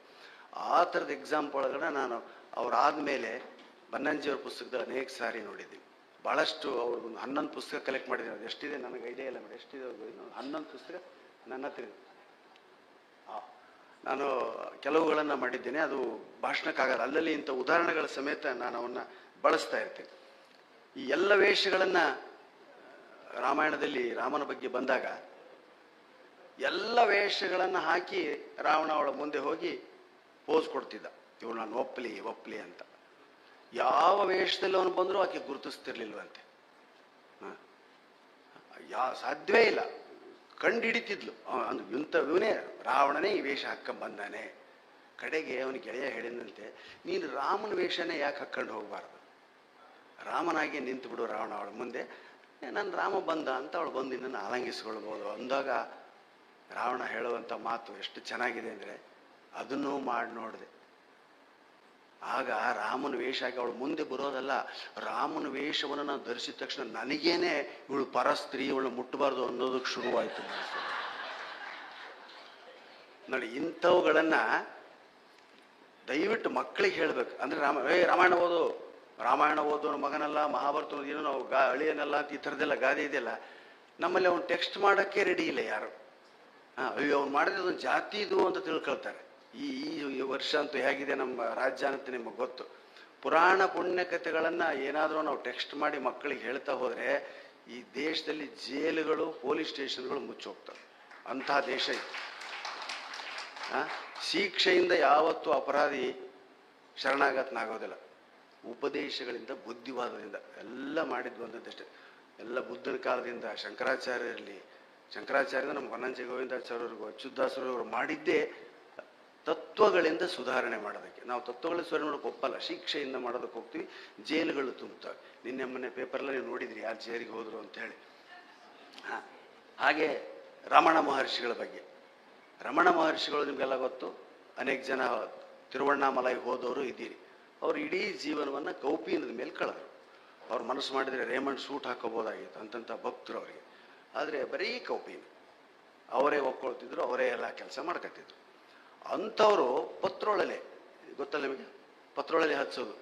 ಆ ಥರದ ಎಕ್ಸಾಂಪಲ್ಗಳನ್ನ ನಾನು ಅವರಾದ್ಮೇಲೆ ಬನ್ನಂಜಿಯವ್ರ ಪುಸ್ತಕದ ಅನೇಕ ಸಾರಿ ನೋಡಿದ್ದೀನಿ. ಭಾಳಷ್ಟು ಅವ್ರದ್ದೊಂದು ಹನ್ನೊಂದು ಪುಸ್ತಕ ಕಲೆಕ್ಟ್ ಮಾಡಿದ್ದೀನಿ ಅದು ಎಷ್ಟಿದೆ ನನಗೆ ಐಡಿಯಾ ಇಲ್ಲ ಮೇಡಮ್ ಎಷ್ಟಿದೆ ಹನ್ನೊಂದು ಪುಸ್ತಕ ನನ್ನ ಹತ್ರ ನಾನು ಕೆಲವುಗಳನ್ನು ಮಾಡಿದ್ದೇನೆ. ಅದು ಭಾಷಣಕ್ಕಾಗಲ್ಲ. ಅಲ್ಲಲ್ಲಿ ಇಂಥ ಉದಾಹರಣೆಗಳ ಸಮೇತ ನಾನು ಅವನ್ನ ಬಳಸ್ತಾ ಇರ್ತೇನೆ. ಈ ಎಲ್ಲ ವೇಷಗಳನ್ನು ರಾಮಾಯಣದಲ್ಲಿ ರಾಮನ ಬಗ್ಗೆ ಬಂದಾಗ ಎಲ್ಲ ವೇಷಗಳನ್ನು ಹಾಕಿ ರಾವಣ ಅವಳ ಮುಂದೆ ಹೋಗಿ ಪೋಸ್ ಕೊಡ್ತಿದ್ದ. ಇವಳು ನಾನು ಒಪ್ಪಲಿ ಒಪ್ಪಲಿ ಅಂತ. ಯಾವ ವೇಷದಲ್ಲಿ ಅವನು ಬಂದರೂ ಆಕೆ ಗುರುತಿಸ್ತಿರ್ಲಿಲ್ವಂತೆ. ಯಾವ ಸಾಧ್ಯವೇ ಇಲ್ಲ. ಕಂಡು ಹಿಡಿತಿದ್ಲು ಅಂದ್ ಇಂಥ ಇವನೇ ರಾವಣನೇ ಈ ವೇಷ ಬಂದಾನೆ. ಕಡೆಗೆ ಅವನ ಗೆಳೆಯ ಹೇಳಿದಂತೆ, ನೀನು ರಾಮನ ವೇಷನೇ ಯಾಕೆ ಹಾಕ್ಕೊಂಡು ಹೋಗಬಾರ್ದು? ರಾಮನಾಗಿ ನಿಂತು ಬಿಡು ರಾವಣ, ಅವಳ ಮುಂದೆ. ನಾನು ರಾಮ ಬಂದ ಅಂತ ಅವಳು ಬಂದು ನಿನ್ನನ್ನು ಆಲಂಗಿಸ್ಕೊಳ್ಬೋದು. ಅಂದಾಗ ರಾವಣ ಹೇಳುವಂಥ ಮಾತು ಎಷ್ಟು ಚೆನ್ನಾಗಿದೆ ಅಂದರೆ, ಅದನ್ನೂ ಮಾಡಿ ನೋಡಿದೆ. ಆಗ ರಾಮನ ವೇಷ ಆಗಿ ಅವಳು ಮುಂದೆ ಬರೋದಲ್ಲ, ರಾಮನ ವೇಷವನ್ನು ನಾನು ಧರಿಸಿದ ತಕ್ಷಣ ನನಗೇನೆ ಇವಳು ಪರಸ್ತ್ರೀ ಇವಳು ಮುಟ್ಟಬಾರ್ದು ಅನ್ನೋದಕ್ಕೆ ಶುರುವಾಯಿತು. ನೋಡಿ, ಇಂಥವುಗಳನ್ನ ದಯವಿಟ್ಟು ಮಕ್ಕಳಿಗೆ ಹೇಳ್ಬೇಕು. ಅಂದ್ರೆ ರಾಮ, ಏ, ರಾಮಾಯಣ ಓದು ರಾಮಾಯಣ ಓದು ಮಗನಲ್ಲ, ಮಹಾಭಾರತ ಏನೋ ನಾವು ಗಾ, ಅಳಿಯನಲ್ಲ ಅಂತ ಈ ಥರದ್ದೆಲ್ಲ ಗಾದೆ ಇದೆಯಲ್ಲ, ನಮ್ಮಲ್ಲಿ ಅವ್ನು ಟೆಕ್ಸ್ಟ್ ಮಾಡೋಕ್ಕೆ ರೆಡಿ ಇಲ್ಲ ಯಾರು. ಹಾಂ, ಅಯ್ಯೋ, ಅವ್ನು ಮಾಡಿದ್ರೆ ಅದೊಂದು ಜಾತಿ ಇದು ಅಂತ ತಿಳ್ಕೊಳ್ತಾರೆ. ಈ ಈ ವರ್ಷ ಅಂತೂ ಹೇಗಿದೆ ನಮ್ಮ ರಾಜ್ಯ ಅಂತ ನಿಮಗೆ ಗೊತ್ತು. ಪುರಾಣ ಪುಣ್ಯ ಕಥೆಗಳನ್ನು ಏನಾದರೂ ನಾವು ಟೆಕ್ಸ್ಟ್ ಮಾಡಿ ಮಕ್ಕಳಿಗೆ ಹೇಳ್ತಾ ಹೋದರೆ ಈ ದೇಶದಲ್ಲಿ ಜೈಲುಗಳು, ಪೊಲೀಸ್ ಸ್ಟೇಷನ್ಗಳು ಮುಚ್ಚೋಗ್ತವೆ. ಅಂತಹ ದೇಶ ಇದು? ಶಿಕ್ಷೆಯಿಂದ ಯಾವತ್ತೂ ಅಪರಾಧಿ ಶರಣಾಗತನಾಗೋದಿಲ್ಲ. ಉಪದೇಶಗಳಿಂದ, ಬುದ್ಧಿವಾದದಿಂದ, ಎಲ್ಲ ಮಾಡಿದ್ದು ಬಂದದ್ದಷ್ಟೇ ಎಲ್ಲ ಬುದ್ಧನ ಕಾಲದಿಂದ ಶಂಕರಾಚಾರ್ಯ ಇರಲಿ ಶಂಕರಾಚಾರ್ಯದಿಂದ ನಮ್ಮ ಹೊನ್ನಂಜೆ ಗೋವಿಂದಾಚಾರ್ಯವ್ರಿಗೂ ಅಚ್ಯುತಾಸರು ಅವರು ಮಾಡಿದ್ದೇ ತತ್ವಗಳಿಂದ ಸುಧಾರಣೆ ಮಾಡೋದಕ್ಕೆ. ನಾವು ತತ್ವಗಳ ಸುಧಾರಣೆ ಮಾಡೋಕೆ ಒಪ್ಪಲ್ಲ. ಶಿಕ್ಷೆಯಿಂದ ಮಾಡೋದಕ್ಕೆ ಹೋಗ್ತೀವಿ. ಜೈಲುಗಳು ತುಂಬುತ್ತವೆ ನಿನ್ನೆ ಮೊನ್ನೆ ಪೇಪರ್ಲ್ಲ ನೀವು ನೋಡಿದ್ರಿ, ಯಾರು ಜೈಲಿಗೆ ಹೋದರು ಅಂತ ಹೇಳಿ. ಹಾ. ಹಾಗೆ ರಮಣ ಮಹರ್ಷಿಗಳ ಬಗ್ಗೆ. ರಮಣ ಮಹರ್ಷಿಗಳು ನಿಮಗೆಲ್ಲ ಗೊತ್ತು? ಅನೇಕ ಜನ ತಿರುವಣ್ಣಾಮಲೈ ಹೋದವರು ಇದ್ದೀರಿ. ಅವರು ಇಡೀ ಜೀವನವನ್ನು ಕೌಪೀನದ ಮೇಲೆ ಕಳೆದರು. ಅವ್ರು ಮನಸ್ಸು ಮಾಡಿದರೆ ರೇಮಂಡ್ ಸೂಟ್ ಹಾಕೋಬೋದಾಗಿತ್ತು ಅಂತಂಥ ಭಕ್ತರು ಅವರಿಗೆ. ಆದರೆ ಬರೀ ಕೌಪೀನ. ಅವರೇ ಒಕ್ಕೊಳ್ತಿದ್ರು ಅವರೇ ಎಲ್ಲ ಕೆಲಸ ಮಾಡ್ಕೊತಿದ್ರು ಅಂಥವರು ಪತ್ರೊಳಲೆ, ಗೊತ್ತಲ್ಲ ನಿಮಗೆ? ಪತ್ರೊಳಲೆ ಹಚ್ಚೋದು.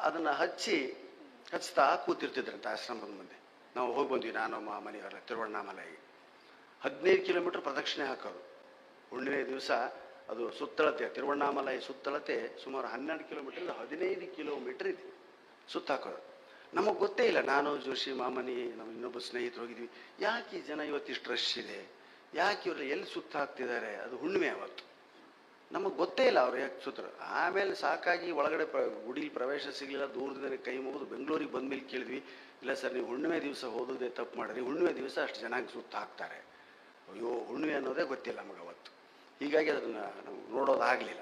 ಅದನ್ನು ಹಚ್ಚಿ, ಹಚ್ತಾ ಕೂತಿರ್ತಿದ್ರಂತೆ ಆಶ್ರಮದ ಮುಂದೆ. ನಾವು ಹೋಗಿ ಬಂದ್ವಿ, ನಾನು ಮಾಮನಿ ಮನೆಯವರ ತಿರುವಣ್ಣಾಮಲೆಗೆ ಹದಿನೈದು ಕಿಲೋಮೀಟರ್ ಪ್ರದಕ್ಷಿಣೆ ಹಾಕೋದು. ಹುಣ್ಣಿಮೆ ದಿವಸ, ಅದು ಸುತ್ತಳತೆ, ತಿರುವಣ್ಣಾಮಲೈ ಸುತ್ತಳತೆ ಸುಮಾರು ಹನ್ನೆರಡು ಕಿಲೋಮೀಟರ್ ಹದಿನೈದು ಕಿಲೋಮೀಟರ್ ಇದೆ. ಸುತ್ತ ಹಾಕೋದು. ನಮಗೆ ಗೊತ್ತೇ ಇಲ್ಲ, ನಾನು, ಜೋಶಿ, ಮಾಮನಿ ನಮ್ಮ ಇನ್ನೊಬ್ಬ ಸ್ನೇಹಿತರು ಹೋಗಿದ್ವಿ. ಯಾಕೆ ಜನ ಇವತ್ತಿಷ್ಟು ರಶ್ ಇದೆ? ಯಾಕೆ ಇವರು ಎಲ್ಲಿ ಸುತ್ತ ಹಾಕ್ತಿದ್ದಾರೆ? ಅದು ಹುಣ್ಣಿಮೆ ಅವತ್ತು. ನಮಗೆ ಗೊತ್ತೇ ಇಲ್ಲ ಅವ್ರು ಯಾಕೆ ಸುತ್ತರು ಆಮೇಲೆ ಸಾಕಾಗಿ ಒಳಗಡೆ ಪ್ರ, ಗುಡಿಲಿ ಪ್ರವೇಶ ಸಿಗಲಿಲ್ಲ ದೂರದಿಂದ ಕೈ ಮುಗಿದು ಬೆಂಗಳೂರಿಗೆ ಬಂದ ಮೇಲೆ ಕೇಳಿದ್ವಿ, ಇಲ್ಲ ಸರ್, ನೀವು ಹುಣ್ಣಿಮೆ ದಿವಸ ಹೋದೇ ತಪ್ಪು ಮಾಡಿರಿ, ಹುಣ್ಣಿಮೆ ದಿವಸ ಅಷ್ಟು ಚೆನ್ನಾಗಿ ಸುತ್ತ ಹಾಕ್ತಾರೆ. ಅಯ್ಯೋ, ಹುಣ್ಣಿಮೆ ಅನ್ನೋದೇ ಗೊತ್ತಿಲ್ಲ ನಮಗೆ ಅವತ್ತು. ಹೀಗಾಗಿ ಅದನ್ನು ನಾವು ನೋಡೋದಾಗಲಿಲ್ಲ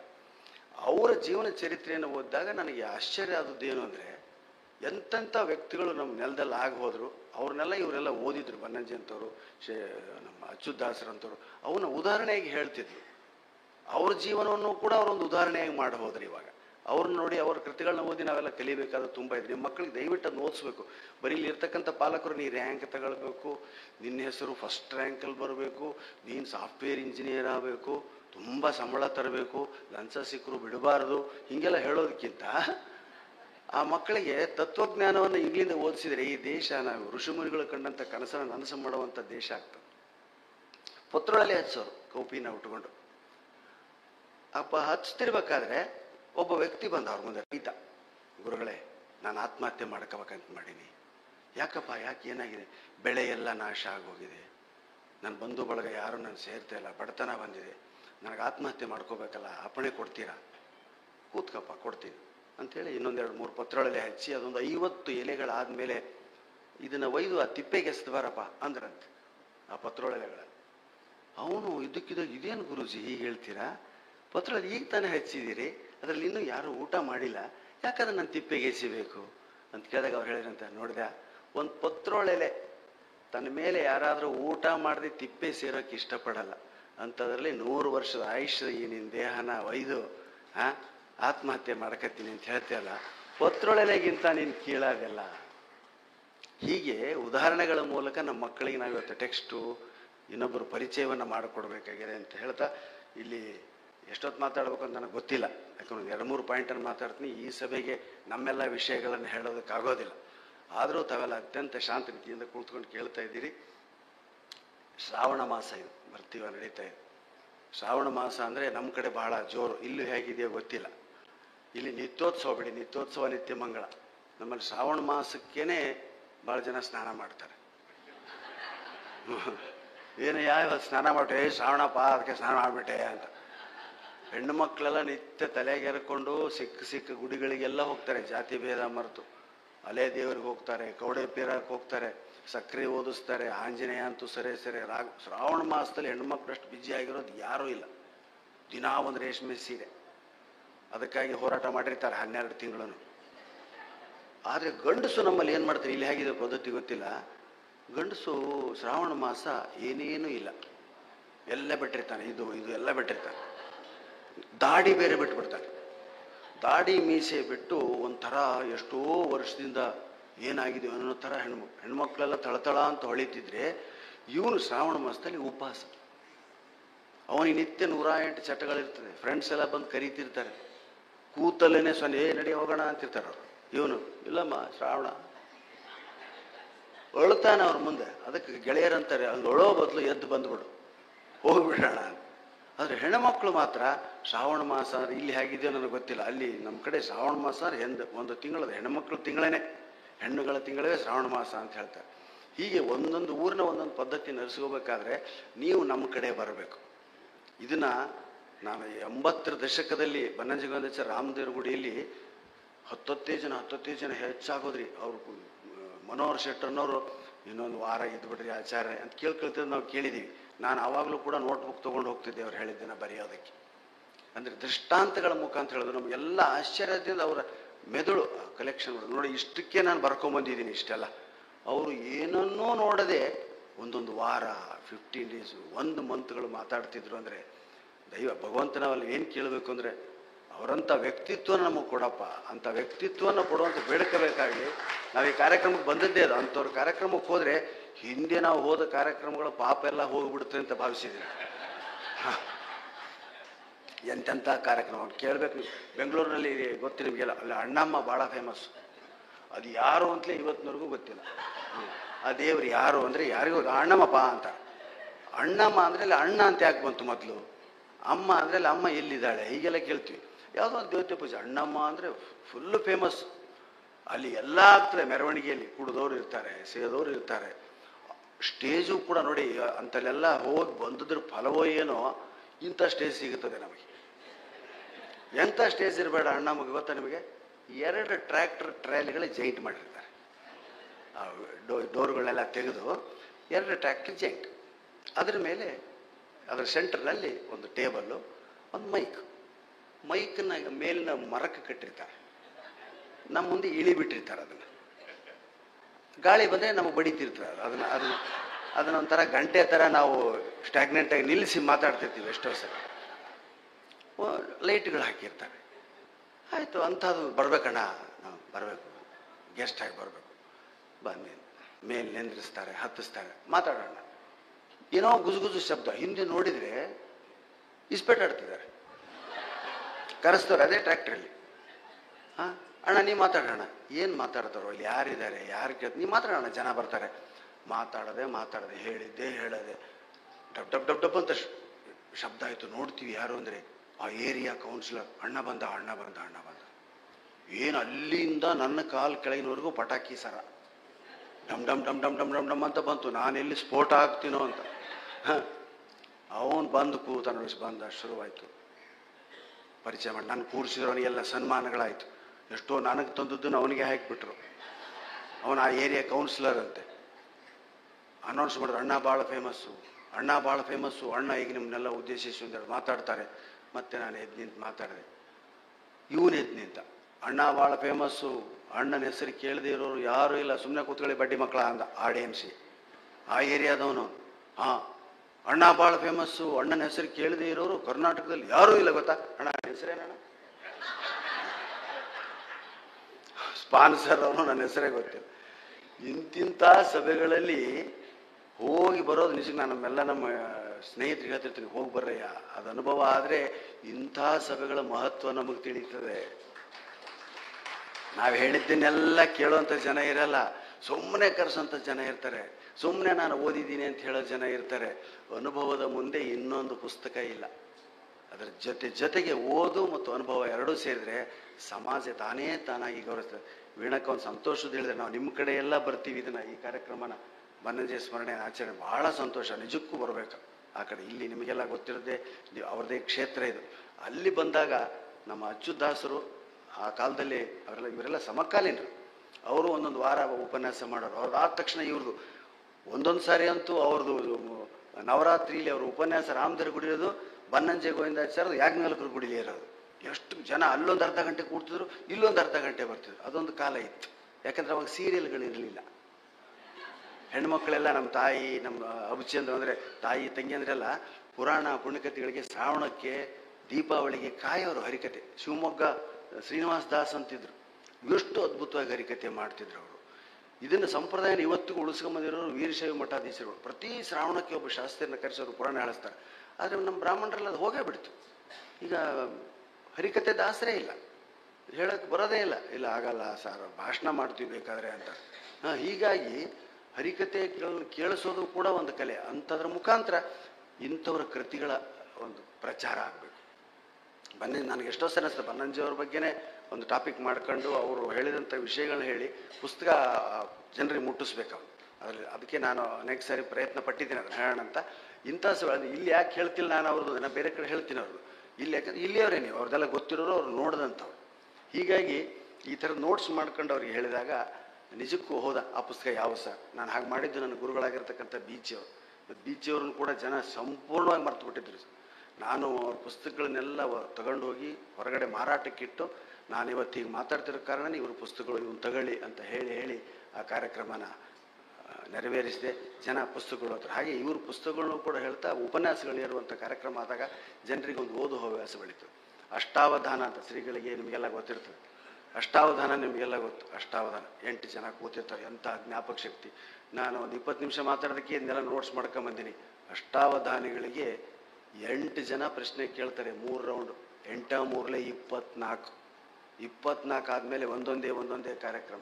ಅವರ ಜೀವನ ಚರಿತ್ರೆಯನ್ನು ಓದಿದಾಗ ನನಗೆ ಆಶ್ಚರ್ಯ ಆದದ್ದು ಏನು ಅಂದರೆ, ಎಂತೆಂಥ ವ್ಯಕ್ತಿಗಳು ನಮ್ಮ ನೆಲದಲ್ಲಿ ಆಗಿ ಹೋದರು ಅವ್ರನ್ನೆಲ್ಲ ಇವರೆಲ್ಲ ಓದಿದ್ರು, ಬನ್ನಂಜಿ ಅಂತವರು, ಶೇ, ನಮ್ಮ ಅಚ್ಯುದಾಸರಂಥವ್ರು ಅವನ್ನ ಉದಾಹರಣೆಯಾಗಿ ಹೇಳ್ತಿದ್ರು. ಅವ್ರ ಜೀವನವನ್ನು ಕೂಡ ಅವರೊಂದು ಉದಾಹರಣೆಯಾಗಿ ಮಾಡಬಹುದ್ರಿ ಇವಾಗ. ಅವ್ರನ್ನ ನೋಡಿ ಅವ್ರ ಕೃತಿಗಳನ್ನ ಓದಿ ನಾವೆಲ್ಲ ಕಲಿಬೇಕಾದ ತುಂಬ ಇದೆ. ನಿಮ್ಮ ಮಕ್ಕಳಿಗೆ ದಯವಿಟ್ಟು ಅದನ್ನ ಓದಿಸ್ಬೇಕು. ಬರೀ ಇಲ್ಲಿ ಇರ್ತಕ್ಕಂಥ ಪಾಲಕರು, ನೀ ರ್ಯಾಂಕ್ ತಗೊಳ್ಬೇಕು, ನಿನ್ನ ಹೆಸರು ಫಸ್ಟ್ ರ್ಯಾಂಕಲ್ಲಿ ಬರಬೇಕು, ನೀನು ಸಾಫ್ಟ್ವೇರ್ ಇಂಜಿನಿಯರ್ ಆಗಬೇಕು, ತುಂಬ ಸಂಬಳ ತರಬೇಕು, ಲಂಚ ಸಿಕ್ಕರು ಬಿಡಬಾರ್ದು, ಹೀಗೆಲ್ಲ ಹೇಳೋದಕ್ಕಿಂತ ಆ ಮಕ್ಕಳಿಗೆ ತತ್ವಜ್ಞಾನವನ್ನು ಇಲ್ಲಿಂದ ಓದಿಸಿದರೆ ಈ ದೇಶ ನಾವು ಋಷಿಮುನಿಗಳು ಕಂಡಂಥ ಕನಸನ್ನು ನನಸು ಮಾಡುವಂಥ ದೇಶ ಆಗ್ತದೆ. ಪುತ್ರಳಲ್ಲಿ ಹಚ್ಚೋರು, ಕೌಪಿನ ಉಟ್ಕೊಂಡು. ಅಪ್ಪ ಹಚ್ತಿರ್ಬೇಕಾದ್ರೆ ಒಬ್ಬ ವ್ಯಕ್ತಿ ಬಂದ ಅವ್ರ ಮುಂದೆ ರೈತ ಗುರುಗಳೇ, ನಾನು ಆತ್ಮಹತ್ಯೆ ಮಾಡ್ಕೋಬೇಕಂತ ಮಾಡೀನಿ. ಯಾಕಪ್ಪ, ಯಾಕೆ ಏನಾಗಿದೆ? ಬೆಳೆ ಎಲ್ಲ ನಾಶ ಆಗೋಗಿದೆ. ನನ್ನ ಬಂಧು ಬಳಗ ಯಾರು ನಾನು ಸೇರ್ತಾ ಇಲ್ಲ, ಬಡತನ ಬಂದಿದೆ. ನನಗೆ ಆತ್ಮಹತ್ಯೆ ಮಾಡ್ಕೋಬೇಕಲ್ಲ ಅಪಣೆ ಕೊಡ್ತೀರಾ? ಕೂತ್ಕಪ್ಪ, ಕೊಡ್ತೀನಿ. ಅಂಥೇಳಿ ಇನ್ನೊಂದೆರಡು ಮೂರು ಪತ್ರಗಳಲ್ಲಿ ಹಚ್ಚಿ ಅದೊಂದು ಐವತ್ತು ಎಲೆಗಳಾದಮೇಲೆ ಇದನ್ನು ಒಯ್ದು ಆ ತಿಪ್ಪೆಗೆ ಬಾರಪ್ಪ ಅಂದ್ರಂತೆ ಆ ಪತ್ರೊಳೆಲೆಗಳ ಅವನು ಇದಕ್ಕಿದಾಗ ಇದೇನು ಗುರುಜಿ ಹೀಗೆ ಹೇಳ್ತೀರಾ? ಪತ್ರದಲ್ಲಿ ಈಗ ತಾನೇ ಹಚ್ಚಿದ್ದೀರಿ, ಅದರಲ್ಲಿ ಇನ್ನೂ ಯಾರೂ ಊಟ ಮಾಡಿಲ್ಲ, ಯಾಕಂದ್ರೆ ನಾನು ತಿಪ್ಪೆಗೆ ಎಸಿಬೇಕು ಅಂತ ಕೇಳಿದಾಗ ಅವ್ರು ಹೇಳಿದ್ರಂತೆ, ನೋಡಿದೆ, ಒಂದು ಪತ್ರೊಳೆಲೆ ತನ್ನ ಮೇಲೆ ಯಾರಾದರೂ ಊಟ ಮಾಡದೆ ತಿಪ್ಪೆ ಸೇರೋಕೆ ಇಷ್ಟಪಡಲ್ಲ. ಅಂಥದ್ರಲ್ಲಿ ನೂರು ವರ್ಷದ ಆಯುಷ್ಯ ಏನಿನ ದೇಹನ ಒಯ್ದು, ಆ? ಆತ್ಮಹತ್ಯೆ ಮಾಡ್ಕತ್ತೀನಿ ಅಂತ ಹೇಳ್ತೀಯಲ್ಲ ಪತ್ರೊಳೆಲೆಗಿಂತ ನೀನು ಕೀಳಾಗಲ್ಲ. ಹೀಗೆ ಉದಾಹರಣೆಗಳ ಮೂಲಕ ನಮ್ಮ ಮಕ್ಕಳಿಗೆ ನಾವು ಇವತ್ತು ಟೆಕ್ಸ್ಟು ಇನ್ನೊಬ್ಬರು ಪರಿಚಯವನ್ನು ಮಾಡಿಕೊಡ್ಬೇಕಾಗಿದೆ ಅಂತ ಹೇಳ್ತಾ, ಇಲ್ಲಿ ಎಷ್ಟೊತ್ತು ಮಾತಾಡ್ಬೇಕು ಅಂತ ನನಗೆ ಗೊತ್ತಿಲ್ಲ. ಯಾಕಂದ್ರೆ ಎರಡು ಮೂರು ಪಾಯಿಂಟನ್ನು ಮಾತಾಡ್ತೀನಿ, ಈ ಸಭೆಗೆ ನಮ್ಮೆಲ್ಲ ವಿಷಯಗಳನ್ನು ಹೇಳೋದಕ್ಕಾಗೋದಿಲ್ಲ ಆದರೂ ತಾವೆಲ್ಲ ಅತ್ಯಂತ ಶಾಂತ ರೀತಿಯಿಂದ ಕೂತ್ಕೊಂಡು ಕೇಳ್ತಾ ಇದ್ದೀರಿ. ಶ್ರಾವಣ ಮಾಸ ಇದು, ಬರ್ತೀವ ನಡೀತಾ ಇದೆ. ಶ್ರಾವಣ ಮಾಸ ಅಂದರೆ ನಮ್ಮ ಕಡೆ ಬಹಳ ಜೋರು, ಇಲ್ಲೂ ಹೇಗಿದೆಯೋ ಗೊತ್ತಿಲ್ಲ. ಇಲ್ಲಿ ನಿತ್ಯೋತ್ಸವ ಬಿಡಿ, ನಿತ್ಯೋತ್ಸವ ನಿತ್ಯ ಮಂಗಳ. ನಮ್ಮಲ್ಲಿ ಶ್ರಾವಣ ಮಾಸಕ್ಕೇನೆ ಭಾಳ ಜನ ಸ್ನಾನ ಮಾಡ್ತಾರೆ. ಏನು ಯಾವ ಸ್ನಾನ ಮಾಡ್ಬಿಟ್ಟೆ? ಶ್ರಾವಣಪ್ಪ ಅದಕ್ಕೆ ಸ್ನಾನ ಮಾಡಿಬಿಟ್ಟೆ ಅಂತ. ಹೆಣ್ಣು ಮಕ್ಕಳೆಲ್ಲ ನಿತ್ಯ ತಲೆಗೆ ಎರ್ಕೊಂಡು ಸಿಕ್ಕ ಸಿಕ್ಕ ಗುಡಿಗಳಿಗೆಲ್ಲ ಹೋಗ್ತಾರೆ, ಜಾತಿ ಭೇದ ಮರೆತು. ಅಲೆ ದೇವರಿಗೆ ಹೋಗ್ತಾರೆ, ಕೌಡೆ ಪೀರಕ್ಕೆ ಹೋಗ್ತಾರೆ ಸಕ್ಕರೆ ಓದಿಸ್ತಾರೆ, ಆಂಜನೇಯ ಅಂತೂ ಸರಿ ಸರಿ. ರಾಗ, ಶ್ರಾವಣ ಮಾಸದಲ್ಲಿ ಹೆಣ್ಮಕ್ಳಷ್ಟು ಬ್ಯುಸಿ ಆಗಿರೋದು ಯಾರೂ ಇಲ್ಲ. ದಿನಾ ಒಂದು ರೇಷ್ಮೆ ಸೀರೆ. ಅದಕ್ಕಾಗಿ ಹೋರಾಟ ಮಾಡಿರ್ತಾರೆ ಹನ್ನೆರಡು ತಿಂಗಳನ್ನು ಆದರೆ ಗಂಡಸು ನಮ್ಮಲ್ಲಿ ಏನು ಮಾಡ್ತಾರೆ? ಇಲ್ಲಿ ಹೇಗಿದೆ ಪದ್ಧತಿ ಗೊತ್ತಿಲ್ಲ. ಗಂಡಸು ಶ್ರಾವಣ ಮಾಸ ಏನೇನೂ ಇಲ್ಲ. ಎಲ್ಲ ಬಿಟ್ಟಿರ್ತಾನೆ, ಇದು ಇದು ಎಲ್ಲ ಬಿಟ್ಟಿರ್ತಾನೆ. ದಾಡಿ ಬೇರೆ ಬಿಟ್ಬಿಡ್ತಾನೆ. ದಾಡಿ ಮೀಸೆ ಬಿಟ್ಟು ಒಂಥರ ಎಷ್ಟೋ ವರ್ಷದಿಂದ ಏನಾಗಿದೆ ಅನ್ನೋ ಥರ ಹೆಣ್ಮಕ್ ಹೆಣ್ಮಕ್ಳೆಲ್ಲ ತಳತಳ ಅಂತ ಹೊಳಿತಿದ್ರೆ ಇವನು ಶ್ರಾವಣ ಮಾಸದಲ್ಲಿ ಉಪವಾಸ. ಅವನಿಗೆ ನಿತ್ಯ ನೂರ ಎಂಟು ಚಟಗಳಿರ್ತದೆ. ಫ್ರೆಂಡ್ಸ್ ಎಲ್ಲ ಬಂದು ಕರೀತಿರ್ತಾರೆ. ಕೂತಲ್ಲೇನೆ ಸೊನ್ನೆ ಏ, ನಡಿ, ಹೋಗೋಣ ಅಂತಿರ್ತಾರೆ ಇವನು, ಇಲ್ಲಮ್ಮ, ಶ್ರಾವಣ. ಅಳ್ತಾನೆ ಅವ್ರ ಮುಂದೆ. ಅದಕ್ಕೆ ಗೆಳೆಯರಂತಾರೆ ಅಲ್ಲಿ ಅಳೋ ಬದಲು ಎದ್ದು ಬಂದ್ಬಿಡು. ಹೋಗ್ಬಿಡೋಣ. ಆದ್ರೆ ಹೆಣ್ಮಕ್ಳು ಮಾತ್ರ ಶ್ರಾವಣ ಮಾಸ, ಇಲ್ಲಿ ಹೇಗಿದೆಯೋ ನನಗೆ ಗೊತ್ತಿಲ್ಲ. ಅಲ್ಲಿ ನಮ್ಮ ಕಡೆ ಶ್ರಾವಣ ಮಾಸ ಎಂದ ಒಂದು ತಿಂಗಳದ ಹೆಣ್ಮಕ್ಳು ತಿಂಗಳೇನೆ. ಹೆಣ್ಣುಗಳ ತಿಂಗಳೇ ಶ್ರಾವಣ ಮಾಸ ಅಂತ ಹೇಳ್ತಾರೆ. ಹೀಗೆ ಒಂದೊಂದು ಊರಿನ ಒಂದೊಂದು ಪದ್ಧತಿ ನಡೆಸ್ಕೋಬೇಕಾದ್ರೆ ನೀವು ನಮ್ಮ ಕಡೆ ಬರಬೇಕು. ಇದನ್ನ ನಾನು ಎಂಬತ್ತರ ದಶಕದಲ್ಲಿ ಬನ್ನಂಜಗಂಧಚ ರಾಮದೇವ್ರ ಗುಡಿಯಲ್ಲಿ ಹತ್ತೊತ್ತೇ ಜನ ಹತ್ತೊತ್ತೇ ಜನ ಹೆಚ್ಚಾಗೋದ್ರಿ. ಅವರು ಮನೋಹರ್ ಶೆಟ್ಟರ್ನವರು ಇನ್ನೊಂದು ವಾರ ಇದ್ಬಿಡ್ರಿ ಆಚಾರ್ಯ ಅಂತ ಕೇಳ್ಕೊಳ್ತಿದ್ದು ನಾವು ಕೇಳಿದ್ದೀವಿ ನಾನು ಆವಾಗಲೂ ಕೂಡ ನೋಟ್ಬುಕ್ ತೊಗೊಂಡು ಹೋಗ್ತಿದ್ದೆ ಅವ್ರು ಹೇಳಿದ್ದನ್ನು ಬರೆಯೋದಕ್ಕೆ. ಅಂದರೆ ದೃಷ್ಟಾಂತಗಳ ಮುಖಾಂತ ಹೇಳಿದ್ರು ನಮಗೆಲ್ಲ ಆಶ್ಚರ್ಯದಿಂದ ಅವರ ಮೆದುಳು ಕಲೆಕ್ಷನ್ ನೋಡಿ, ಇಷ್ಟಕ್ಕೆ ನಾನು ಬರ್ಕೊಂಬಂದಿದ್ದೀನಿ ಇಷ್ಟೆಲ್ಲ. ಅವರು ಏನನ್ನೂ ನೋಡದೆ ಒಂದೊಂದು ವಾರ ಫಿಫ್ಟೀನ್ ಡೇಸು ಒಂದು ಮಂತ್ಗಳು ಮಾತಾಡ್ತಿದ್ರು ಅಂದರೆ ದೈವ ಭಗವಂತನ ಅಲ್ಲಿ ಏನು ಕೇಳಬೇಕು ಅಂದರೆ ಅವರಂಥ ವ್ಯಕ್ತಿತ್ವ ನಮಗೆ ಕೊಡಪ್ಪ. ಅಂಥ ವ್ಯಕ್ತಿತ್ವನ ಕೊಡುವಂಥ ಬೇಡ್ಕೋಬೇಕಾಗಲಿ ನಾವು ಈ ಕಾರ್ಯಕ್ರಮಕ್ಕೆ ಬಂದದ್ದೇ ಅದು ಅಂಥವ್ರ ಕಾರ್ಯಕ್ರಮಕ್ಕೆ ಹೋದರೆ, ಹಿಂದೆ ನಾವು ಹೋದ ಕಾರ್ಯಕ್ರಮಗಳ ಪಾಪ ಎಲ್ಲ ಹೋಗಿಬಿಡುತ್ತೆ ಅಂತ ಭಾವಿಸಿದ್ದೀನಿ ಎಂತೆಂಥ ಕಾರ್ಯಕ್ರಮ ಕೇಳಬೇಕು ನೀವು. ಬೆಂಗಳೂರಿನಲ್ಲಿ ಗೊತ್ತಿ ನಿಮಗೆಲ್ಲ. ಅಲ್ಲಿ ಅಣ್ಣಮ್ಮ ಭಾಳ ಫೇಮಸ್ ಅದು ಯಾರು ಅಂತಲೇ ಇವತ್ತಿನವರೆಗೂ ಗೊತ್ತಿಲ್ಲ. ಆ ದೇವ್ರು ಯಾರು ಅಂದರೆ, ಯಾರಿಗೂ. ಅಣ್ಣಮ್ಮಪ್ಪ ಅಂತ ಅಣ್ಣಮ್ಮ ಅಂದರೆ ಅಲ್ಲಿ ಅಣ್ಣ ಅಂತ ಯಾಕೆ ಬಂತು ಮೊದಲು? ಅಮ್ಮ ಅಂದರೆ ಅಮ್ಮ ಎಲ್ಲಿದ್ದಾಳೆ? ಹೀಗೆಲ್ಲ ಕೇಳ್ತೀವಿ. ಯಾವುದೋ ಒಂದು ದೇವತೆ ಪೂಜೆ. ಅಣ್ಣಮ್ಮ ಅಂದರೆ ಫುಲ್ಲು ಫೇಮಸ್ ಅಲ್ಲಿ ಎಲ್ಲ ಆಗ್ತದೆ ಮೆರವಣಿಗೆಯಲ್ಲಿ ಕುಡಿದವ್ರು ಇರ್ತಾರೆ, ಸೇದವ್ರು ಇರ್ತಾರೆ. ಸ್ಟೇಜು ಕೂಡ ನೋಡಿ, ಅಂತಲ್ಲೆಲ್ಲ ಹೋಗಿ ಬಂದದ್ರ ಫಲವೋ ಏನೋ, ಇಂಥ ಸ್ಟೇಜ್ ಸಿಗುತ್ತದೆ ನಮಗೆ. ಎಂಥ ಸ್ಟೇಜ್ ಇರಬೇಡ ಅಣ್ಣಮ್ಮಗೆ ಮಗ, ಗೊತ್ತಾ ನಿಮಗೆ? ಎರಡು ಟ್ರ್ಯಾಕ್ಟರ್ ಟ್ರಯಲ್ಗಳೇ ಜೈಂಟ್ ಮಾಡಿರ್ತಾರೆ. ಡೋ ತೆಗೆದು ಎರಡು ಟ್ರ್ಯಾಕ್ಟರ್ ಜೈಂಟ್. ಅದ್ರ ಮೇಲೆ ಅದರ ಸೆಂಟರ್ನಲ್ಲಿ ಒಂದು ಟೇಬಲ್ಲು, ಒಂದು ಮೈಕ್. ಮೈಕನ್ನ ಮೇಲಿನ ಮರಕ್ಕೆ ಕಟ್ಟಿರ್ತಾರೆ. ನಮ್ಮ ಮುಂದೆ ಇಳಿ ಬಿಟ್ಟಿರ್ತಾರೆ ಅದನ್ನು. ಗಾಳಿ ಬಂದರೆ ನಮಗೆ ಬಡಿತಿರ್ತಾರೆ ಅದನ್ನು, ಅದನ್ನ ಅದನ್ನೊಂಥರ ಗಂಟೆ ಥರ ನಾವು ಸ್ಟ್ಯಾಗ್ನೆಂಟಾಗಿ ನಿಲ್ಲಿಸಿ ಮಾತಾಡ್ತಿರ್ತೀವಿ ಎಷ್ಟೋ ಸಲ. ಲೈಟ್ಗಳು ಹಾಕಿರ್ತಾರೆ. ಆಯಿತು, ಅಂಥದ್ದು ಬರಬೇಕಣ್ಣ, ನಾವು ಬರಬೇಕು. ಗೆಸ್ಟ್ ಆಗಿ ಬರಬೇಕು. ಬನ್ನಿ ಮೇಲೆ ನಿಂದ್ರಿಸ್ತಾರೆ, ಹತ್ತಿಸ್ತಾರೆ. ಮಾತಾಡೋಣ. ಏನೋ ಗುಜುಗುಜು ಶಬ್ದ. ಹಿಂದೆ ನೋಡಿದರೆ ಇಸ್ಪೆಟ್ ಆಡ್ತಿದ್ದಾರೆ. ಕರೆಸ್ತಾರೆ ಅದೇ ಟ್ರ್ಯಾಕ್ಟ್ರಲ್ಲಿ. ಹಾಂ? ಅಣ್ಣ, ನೀ ಮಾತಾಡೋಣ ಏನು ಮಾತಾಡ್ತಾರೋ ಇಲ್ಲಿ? ಯಾರಿದ್ದಾರೆ? ಯಾರು ಕೇಳ್ತ? ನೀ ಮಾತಾಡೋಣ ಜನ ಬರ್ತಾರೆ. ಮಾತಾಡದೆ ಮಾತಾಡದೆ, ಹೇಳಿದ್ದೆ, ಹೇಳದೆ. ಡಬ್ ಡಬ್ ಡಬ್ ಡಬ್ ಅಂತ ಶಬ್ದ ಆಯಿತು. ನೋಡ್ತೀವಿ ಯಾರು ಅಂದರೆ ಆ ಏರಿಯಾ ಕೌನ್ಸಿಲರ್. ಅಣ್ಣ ಬಂದ ಅಣ್ಣ ಬಂದ ಅಣ್ಣ ಬಂದ. ಏನು ಅಲ್ಲಿಂದ ನನ್ನ ಕಾಲು ಕೆಳಗಿನವರೆಗೂ ಪಟಾಕಿ ಸರ. ಡಮ್ ಡಮ್ ಡಮ್ ಡಮ್ ಡಮ್ ಡಮ್ ಡಮ್ ಅಂತ ಬಂತು. ನಾನು ಎಲ್ಲಿ ಸ್ಫೋಟ ಆಗ್ತೀನೋ ಅಂತ. ಅವನು ಬಂದು ಕೂತ ನೋಡಿ ಬಂದ, ಶುರುವಾಯಿತು. ಪರಿಚಯ ಮಾಡಿ, ನಾನು ಕೂರಿಸಿದವನಿಗೆಲ್ಲ ಸನ್ಮಾನಗಳಾಯಿತು. ಎಷ್ಟೋ ನನಗೆ ತಂದದ್ದನ್ನು ಅವನಿಗೆ ಹಾಕಿಬಿಟ್ರು ಅವನ ಆ ಏರಿಯಾ ಕೌನ್ಸಿಲರ್ ಅಂತೆ. ಅನೌನ್ಸ್ ಮಾಡಿದ್ರು, ಅಣ್ಣ ಭಾಳ ಫೇಮಸ್ಸು ಅಣ್ಣ ಭಾಳ ಫೇಮಸ್ಸು ಅಣ್ಣ ಈಗ ನಿಮ್ಮನ್ನೆಲ್ಲ ಉದ್ದೇಶಿಸಿ ಒಂದೆರಡು ಮಾತಾಡ್ತಾರೆ. ಮತ್ತೆ ನಾನು ಎದ್ದು ನಿಂತು ಮಾತಾಡಿದೆ. ಇವನು ಎದ್ದು ನಿಂತ. ಅಣ್ಣ ಭಾಳ ಫೇಮಸ್ಸು ಅಣ್ಣನ ಹೆಸರು ಕೇಳದೇ ಇರೋರು ಯಾರೂ ಇಲ್ಲ. ಸುಮ್ಮನೆ ಕೂತ್ಕೊಳ್ಳಿ ಬಡ್ಡಿ ಮಕ್ಕಳ ಅಂದ ಡಿ ಎಂ ಸಿ ಆ ಏರಿಯಾದವನು ಹಾಂ. ಅಣ್ಣ ಭಾಳ ಫೇಮಸ್ಸು ಅಣ್ಣನ ಹೆಸರು ಕೇಳದೇ ಇರೋರು ಕರ್ನಾಟಕದಲ್ಲಿ ಯಾರೂ ಇಲ್ಲ ಗೊತ್ತಾ? ಅಣ್ಣ ಹೆಸರೇನಣ್ಣ? ಸ್ಪಾನ್ಸರ್ ಅವನು, ನನ್ನ ಹೆಸರೇ ಗೊತ್ತಿಲ್ಲ. ಇಂತಿಂಥ ಸಭೆಗಳಲ್ಲಿ ಹೋಗಿ ಬರೋದು ನಿಜ. ನಾನು ನಮ್ಮೆಲ್ಲ ನಮ್ಮ ಸ್ನೇಹಿತರು ಹೇಳ್ತಿರ್ತೀನಿ, ಹೋಗಿ ಬರ್ರಯ್ಯ. ಅದು ಅನುಭವ ಆದರೆ ಇಂಥ ಸಭೆಗಳ ಮಹತ್ವ ನಮಗೆ ತಿಳಿತದೆ ನಾವು ಹೇಳಿದ್ದನ್ನೆಲ್ಲ ಕೇಳುವಂಥ ಜನ ಇರಲ್ಲ. ಸುಮ್ಮನೆ ಕರೆಸೋಂಥ ಜನ ಇರ್ತಾರೆ. ಸುಮ್ಮನೆ ನಾನು ಓದಿದ್ದೀನಿ ಅಂತ ಹೇಳೋ ಜನ ಇರ್ತಾರೆ. ಅನುಭವದ ಮುಂದೆ ಇನ್ನೊಂದು ಪುಸ್ತಕ ಇಲ್ಲ. ಅದರ ಜೊತೆ ಜೊತೆಗೆ ಓದು ಮತ್ತು ಅನುಭವ ಎರಡೂ ಸೇರಿದ್ರೆ ಸಮಾಜ ತಾನೇ ತಾನಾಗಿ ಗೌರವಿಸ್ತದೆ ವೀಣಕ್ಕ ಒಂದು ಸಂತೋಷದ ಹೇಳಿದ್ರೆ ನಾವು ನಿಮ್ಮ ಕಡೆ ಎಲ್ಲ ಬರ್ತೀವಿ ಇದನ್ನ ಈ ಕಾರ್ಯಕ್ರಮನ. ಬನ್ನಂಜಯ ಸ್ಮರಣೆ ಆಚರಣೆ ಬಹಳ ಸಂತೋಷ, ನಿಜಕ್ಕೂ ಬರಬೇಕು. ಆ ಕಡೆ ಇಲ್ಲಿ ನಿಮಗೆಲ್ಲ ಗೊತ್ತಿರದೆ ನೀವು ಅವ್ರದ್ದೇ ಕ್ಷೇತ್ರ ಇದು. ಅಲ್ಲಿ ಬಂದಾಗ ನಮ್ಮ ಅಚ್ಯುದಾಸರು ಆ ಕಾಲದಲ್ಲಿ ಅವರೆಲ್ಲ ಇವರೆಲ್ಲ ಸಮಕಾಲೀನರು. ಅವರು ಒಂದೊಂದು ವಾರ ಉಪನ್ಯಾಸ ಮಾಡೋರು. ಅವ್ರದ್ದು ಆದ ತಕ್ಷಣ ಇವ್ರದ್ದು. ಒಂದೊಂದು ಸಾರಿ ಅಂತೂ ಅವ್ರದ್ದು ನವರಾತ್ರಿಲಿ ಅವ್ರ ಉಪನ್ಯಾಸ ರಾಮದರ್ ಗುಡಿಯೋದು ಬನ್ನಂಜೆ ಗೋವಿಂದಾಚಾರ್ಯದು ಯಾಜ್ಞವಲ್ಕರ ಗುಡಿಲಿ ಇರೋದು. ಎಷ್ಟು ಜನ ಅಲ್ಲೊಂದು ಅರ್ಧ ಗಂಟೆ ಕೂಡ್ತಿದ್ರು, ಇಲ್ಲೊಂದು ಅರ್ಧ ಗಂಟೆ ಬರ್ತಿದ್ರು. ಅದೊಂದು ಕಾಲ ಇತ್ತು. ಯಾಕಂದ್ರೆ ಅವಾಗ ಸೀರಿಯಲ್ಗಳು ಇರಲಿಲ್ಲ. ಹೆಣ್ಮಕ್ಳೆಲ್ಲ ನಮ್ಮ ತಾಯಿ, ನಮ್ಮ ಅಬುಚಂದ್ರ ಅಂದರೆ ತಾಯಿ, ತಂಗಿ ಅಂದ್ರೆಲ್ಲ ಪುರಾಣ ಪುಣ್ಯಕಥೆಗಳಿಗೆ, ಶ್ರಾವಣಕ್ಕೆ, ದೀಪಾವಳಿಗೆ ಕಾಯೋರು ಹರಿಕತೆ ಶಿವಮೊಗ್ಗ ಶ್ರೀನಿವಾಸ ದಾಸ್ ಅಂತಿದ್ರು. ಎಷ್ಟು ಅದ್ಭುತವಾಗಿ ಹರಿಕತೆ ಮಾಡ್ತಿದ್ರು ಅವರು. ಇದನ್ನು ಸಂಪ್ರದಾಯನ ಇವತ್ತಿಗೂ ಉಳಿಸ್ಕೊಂಬಂದಿರೋರು ವೀರಶೈವ ಮಠಾಧೀಶರು. ಪ್ರತಿ ಶ್ರಾವಣಕ್ಕೆ ಒಬ್ಬ ಶಾಸ್ತ್ರಿಯನ್ನು ಕರೆಸೋರು ಪುರಾಣ ಹೇಳಿಸ್ತಾರೆ. ಆದರೆ ನಮ್ಮ ಬ್ರಾಹ್ಮಣರಲ್ಲಿ ಅದು ಹೋಗೇ ಬಿಡ್ತು. ಈಗ ಹರಿಕತೆ ದಾಸರೇ ಇಲ್ಲ. ಹೇಳಕ್ಕೆ ಬರೋದೇ ಇಲ್ಲ. ಇಲ್ಲ, ಆಗಲ್ಲ ಸರ್, ಭಾಷಣ ಮಾಡ್ತೀವಿ ಬೇಕಾದ್ರೆ ಅಂತ. ಹೀಗಾಗಿ ಹರಿಕತೆ ಕೇಳ- ಕೇಳಿಸೋದು ಕೂಡ ಒಂದು ಕಲೆ. ಅಂಥದ್ರ ಮುಖಾಂತರ ಇಂಥವ್ರ ಕೃತಿಗಳ ಒಂದು ಪ್ರಚಾರ ಆಗಬೇಕು ಬನ್ನಿ, ನನಗೆ ಎಷ್ಟೋ ಸರಿ ಅನಿಸ್ತದೆ ಬನ್ನಂಜಿಯವ್ರ ಬಗ್ಗೆನೇ ಒಂದು ಟಾಪಿಕ್ ಮಾಡ್ಕೊಂಡು ಅವರು ಹೇಳಿದಂಥ ವಿಷಯಗಳನ್ನ ಹೇಳಿ ಪುಸ್ತಕ ಜನರಿಗೆ ಮುಟ್ಟಿಸ್ಬೇಕು ಅದರಲ್ಲಿ ಅದಕ್ಕೆ ನಾನು ಅನೇಕ ಸಾರಿ ಪ್ರಯತ್ನ ಪಟ್ಟಿದ್ದೀನಿ ಅದನ್ನು ಹೇಳೋಣ ಅಂತ. ಇಂಥ ಇಲ್ಲಿ ಯಾಕೆ ಹೇಳ್ತಿಲ್ಲ ನಾನು ಅವ್ರದ್ದು? ನಾನು ಬೇರೆ ಕಡೆ ಹೇಳ್ತೀನಿ ಅವ್ರದ್ದು. ಇಲ್ಲಿ ಯಾಕಂದ್ರೆ ಇಲ್ಲಿಯವರೇ ನೀವು, ಅವ್ರದ್ದೆಲ್ಲ ಗೊತ್ತಿರೋರು ಅವ್ರು ನೋಡಿದಂಥವ್ರು. ಹೀಗಾಗಿ ಈ ಥರ ನೋಟ್ಸ್ ಮಾಡ್ಕೊಂಡು ಅವ್ರಿಗೆ ಹೇಳಿದಾಗ ನಿಜಕ್ಕೂ ಹೋದ ಆ ಪುಸ್ತಕ ಯಾವ ಸರ್? ನಾನು ಹಾಗೆ ಮಾಡಿದ್ದು ನನ್ನ ಗುರುಗಳಾಗಿರ್ತಕ್ಕಂಥ ಬೀಚಿಯವರು ಬೀಚಿಯವ್ರನ್ನ ಕೂಡ ಜನ ಸಂಪೂರ್ಣವಾಗಿ ಮರ್ತು ಸರ್. ನಾನು ಅವ್ರ ಪುಸ್ತಕಗಳನ್ನೆಲ್ಲ ತಗೊಂಡೋಗಿ ಹೊರಗಡೆ ಮಾರಾಟಕ್ಕಿಟ್ಟು ನಾನು ಇವತ್ತು ಈಗ ಮಾತಾಡ್ತಿರೋ ಕಾರಣ ಇವ್ರ ಪುಸ್ತಕಗಳು ಇವನು ತಗೊಳ್ಳಿ ಅಂತ ಹೇಳಿ ಹೇಳಿ ಆ ಕಾರ್ಯಕ್ರಮನ ನೆರವೇರಿಸಿದೆ. ಜನ ಪುಸ್ತಕಗಳು ಹತ್ರ. ಹಾಗೆ ಇವ್ರ ಪುಸ್ತಕಗಳನ್ನು ಕೂಡ ಹೇಳ್ತಾ ಉಪನ್ಯಾಸಗಳು ಇರುವಂಥ ಕಾರ್ಯಕ್ರಮ ಆದಾಗ ಜನರಿಗೆ ಒಂದು ಓದು ಹವ್ಯಾಸ ಬೆಳೀತು. ಅಷ್ಟಾವಧಾನ ಅಂತ ಶ್ರೀಗಳಿಗೆ ನಿಮಗೆಲ್ಲ ಗೊತ್ತಿರ್ತದೆ. ಅಷ್ಟಾವಧಾನ ನಿಮಗೆಲ್ಲ ಗೊತ್ತು. ಅಷ್ಟಾವಧಾನ. ಎಂಟು ಜನ ಕೂತಿರ್ತಾರೆ. ಎಂಥ ಜ್ಞಾಪಕ ಶಕ್ತಿ. ನಾನು ಒಂದು ಇಪ್ಪತ್ತು ನಿಮಿಷ ಮಾತಾಡೋದಕ್ಕೆ ಇದನ್ನೆಲ್ಲ ನೋಟ್ಸ್ ಮಾಡ್ಕೊಂಬಂದಿನಿ. ಅಷ್ಟಾವಧಾನಿಗಳಿಗೆ ಎಂಟು ಜನ ಪ್ರಶ್ನೆ ಕೇಳ್ತಾರೆ, ಮೂರು ರೌಂಡು ಎಂಟ ಮೂರಲೆ ಇಪ್ಪತ್ನಾಲ್ಕು. ಇಪ್ಪತ್ನಾಲ್ಕು ಆದಮೇಲೆ ಒಂದೊಂದೇ ಒಂದೊಂದೇ ಕಾರ್ಯಕ್ರಮ.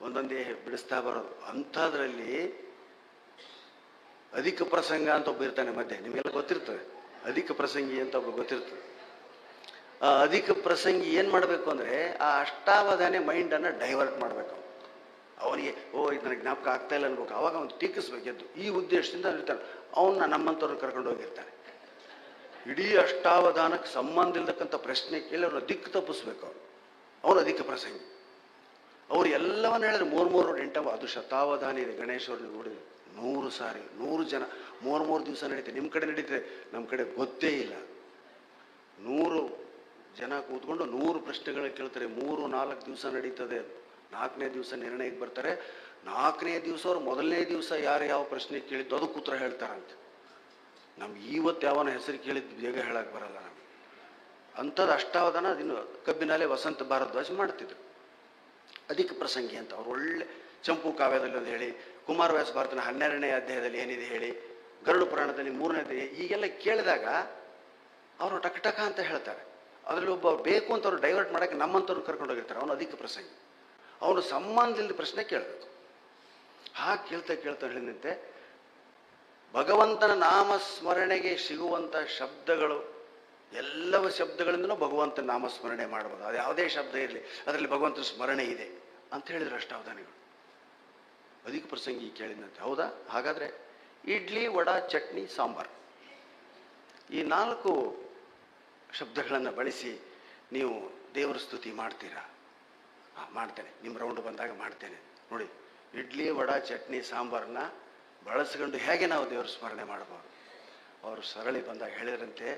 ಒಂದೊಂದೇ ಬಿಡಿಸ್ತಾ ಬರೋದು. ಅಂಥದ್ರಲ್ಲಿ ಅಧಿಕ ಪ್ರಸಂಗ ಅಂತ ಒಬ್ಬ ಇರ್ತಾನೆ ಮಧ್ಯೆ. ನಿಮಗೆಲ್ಲ ಗೊತ್ತಿರ್ತದೆ. ಅಧಿಕ ಪ್ರಸಂಗಿ ಅಂತ ಒಬ್ಬ ಗೊತ್ತಿರ್ತದೆ. ಆ ಅಧಿಕ ಪ್ರಸಂಗಿ ಏನು ಮಾಡಬೇಕು ಅಂದರೆ, ಆ ಅಷ್ಟಾವಧಾನೆ ಮೈಂಡನ್ನು ಡೈವರ್ಟ್ ಮಾಡಬೇಕು ಅವನಿಗೆ, ಓ, ಇದು ನನಗೆ ಜ್ಞಾಪಕ ಆಗ್ತಾ ಇಲ್ಲ ಅನ್ಬೇಕು. ಅವಾಗ ಅವ್ನು ಟೀಕಿಸ್ಬೇಕೆದ್ದು ಈ ಉದ್ದೇಶದಿಂದ ಇರ್ತಾನೆ. ಅವನ್ನ ನಮ್ಮಂಥವ್ರು ಕರ್ಕೊಂಡು ಹೋಗಿರ್ತಾನೆ. ಇಡೀ ಅಷ್ಟಾವಧಾನಕ್ಕೆ ಸಂಬಂಧ ಇಲ್ದಕ್ಕಂಥ ಪ್ರಶ್ನೆ ಕೇಳಿ ಅವ್ರನ್ನ ದಿಕ್ಕು ತಪ್ಪಿಸ್ಬೇಕು ಅವ್ರು. ಅವ್ರು ಅಧಿಕ ಪ್ರಸಂಗಿ. ಅವ್ರು ಎಲ್ಲವನ್ನ ಹೇಳಿದ್ರೆ. ಮೂರು ಮೂರು ಎಂಟವ, ಅದು ಶತಾವಧಾನಿ ಇದೆ. ಗಣೇಶವ್ರನ್ನ ನೋಡಿದೆ ನೂರು ಸಾರಿ, ನೂರು ಜನ. ಮೂರು ಮೂರು ದಿವಸ ನಡೀತೆ. ನಿಮ್ಮ ಕಡೆ ನಡೀತದೆ ನಮ್ಮ ಕಡೆ ಗೊತ್ತೇ ಇಲ್ಲ. ನೂರು ಜನ ಕೂತ್ಕೊಂಡು ನೂರು ಪ್ರಶ್ನೆಗಳು ಕೇಳ್ತಾರೆ. ಮೂರು, ನಾಲ್ಕು ದಿವಸ ನಡೀತದೆ. ನಾಲ್ಕನೇ ದಿವಸ ನಿರ್ಣಯಕ್ಕೆ ಬರ್ತಾರೆ. ನಾಲ್ಕನೇ ದಿವಸ ಅವ್ರು, ಮೊದಲನೇ ದಿವಸ ಯಾರು ಯಾವ ಪ್ರಶ್ನೆ ಕೇಳಿದ್ದು, ಅದಕ್ಕೆ ಉತ್ತರ ಹೇಳ್ತಾರಂತೆ. ನಮ್ಗೆ ಇವತ್ತು ಯಾವನ ಹೆಸರು ಕೇಳಿದ್ದು ಬೇಗ ಹೇಳಕ್ಕೆ ಬರಲ್ಲ ನಮ್ಗೆ. ಅಂಥದ್ದು ಅಷ್ಟಾವಧಾನ ಅದಿನ್ನು ಕಬ್ಬಿನಲ್ಲೇ ವಸಂತ ಭಾರದ್ವಾಜ್ ಮಾಡ್ತಿದ್ರು. ಅಧಿಕ ಪ್ರಸಂಗಿ ಅಂತ ಅವ್ರು ಒಳ್ಳೆ ಚಂಪು ಕಾವ್ಯದಲ್ಲಿ ಒಂದು ಹೇಳಿ ಕುಮಾರವ್ಯಾಸ ಭಾರತನ ಹನ್ನೆರಡನೇ ಅಧ್ಯಾಯದಲ್ಲಿ ಏನಿದೆ ಹೇಳಿ, ಗರುಡು ಪುರಾಣದಲ್ಲಿ ಮೂರನೇ ಹೀಗೆಲ್ಲ ಕೇಳಿದಾಗ ಅವರು ಟಕ್ ಟಕ ಅಂತ ಹೇಳ್ತಾರೆ. ಅದರಲ್ಲಿ ಒಬ್ಬ ಬೇಕು ಅಂತ ಅವ್ರು ಡೈವರ್ಟ್ ಮಾಡೋಕ್ಕೆ ನಮ್ಮಂಥವ್ರು ಕರ್ಕೊಂಡು ಹೋಗಿರ್ತಾರೆ, ಅವನು ಅಧಿಕ ಪ್ರಸಂಗಿ. ಅವನು ಸಂಬಂಧದಲ್ಲಿ ಪ್ರಶ್ನೆ ಕೇಳಬೇಕು. ಹಾಗೆ ಕೇಳ್ತಾ ಕೇಳ್ತಾ ಹೇಳಿದಂತೆ ಭಗವಂತನ ನಾಮಸ್ಮರಣೆಗೆ ಸಿಗುವಂಥ ಶಬ್ದಗಳು, ಎಲ್ಲವ ಶಬ್ದಗಳಿಂದನೂ ಭಗವಂತನ ನಾಮಸ್ಮರಣೆ ಮಾಡ್ಬೋದು. ಅದು ಯಾವುದೇ ಶಬ್ದ ಇರಲಿ, ಅದರಲ್ಲಿ ಭಗವಂತನ ಸ್ಮರಣೆ ಇದೆ ಅಂತ ಹೇಳಿದ್ರು ಅಷ್ಟಾವಧಾನಿಗಳು. ಅಧಿಕ ಪ್ರಸಂಗಿ ಕೇಳಿದಂತೆ ಹೌದಾ? ಹಾಗಾದರೆ ಇಡ್ಲಿ, ವಡ, ಚಟ್ನಿ, ಸಾಂಬಾರ್. ಈ ನಾಲ್ಕು ಶಬ್ದಗಳನ್ನು ಬಳಸಿ ನೀವು ದೇವರ ಸ್ತುತಿ ಮಾಡ್ತೀರಾ? ಮಾಡ್ತೇನೆ. ನಿಮ್ಮ ರೌಂಡ್ ಬಂದಾಗ ಮಾಡ್ತೇನೆ. ನೋಡಿ, ಇಡ್ಲಿ, ವಡ, ಚಟ್ನಿ ಸಾಂಬಾರನ್ನ ಬಳಸ್ಕೊಂಡು ಹೇಗೆ ನಾವು ದೇವ್ರ ಸ್ಮರಣೆ ಮಾಡ್ಬೋದು ಅವರು ಸರಳಿ ಬಂದಾಗ ಹೇಳಿದ್ರಂತೆ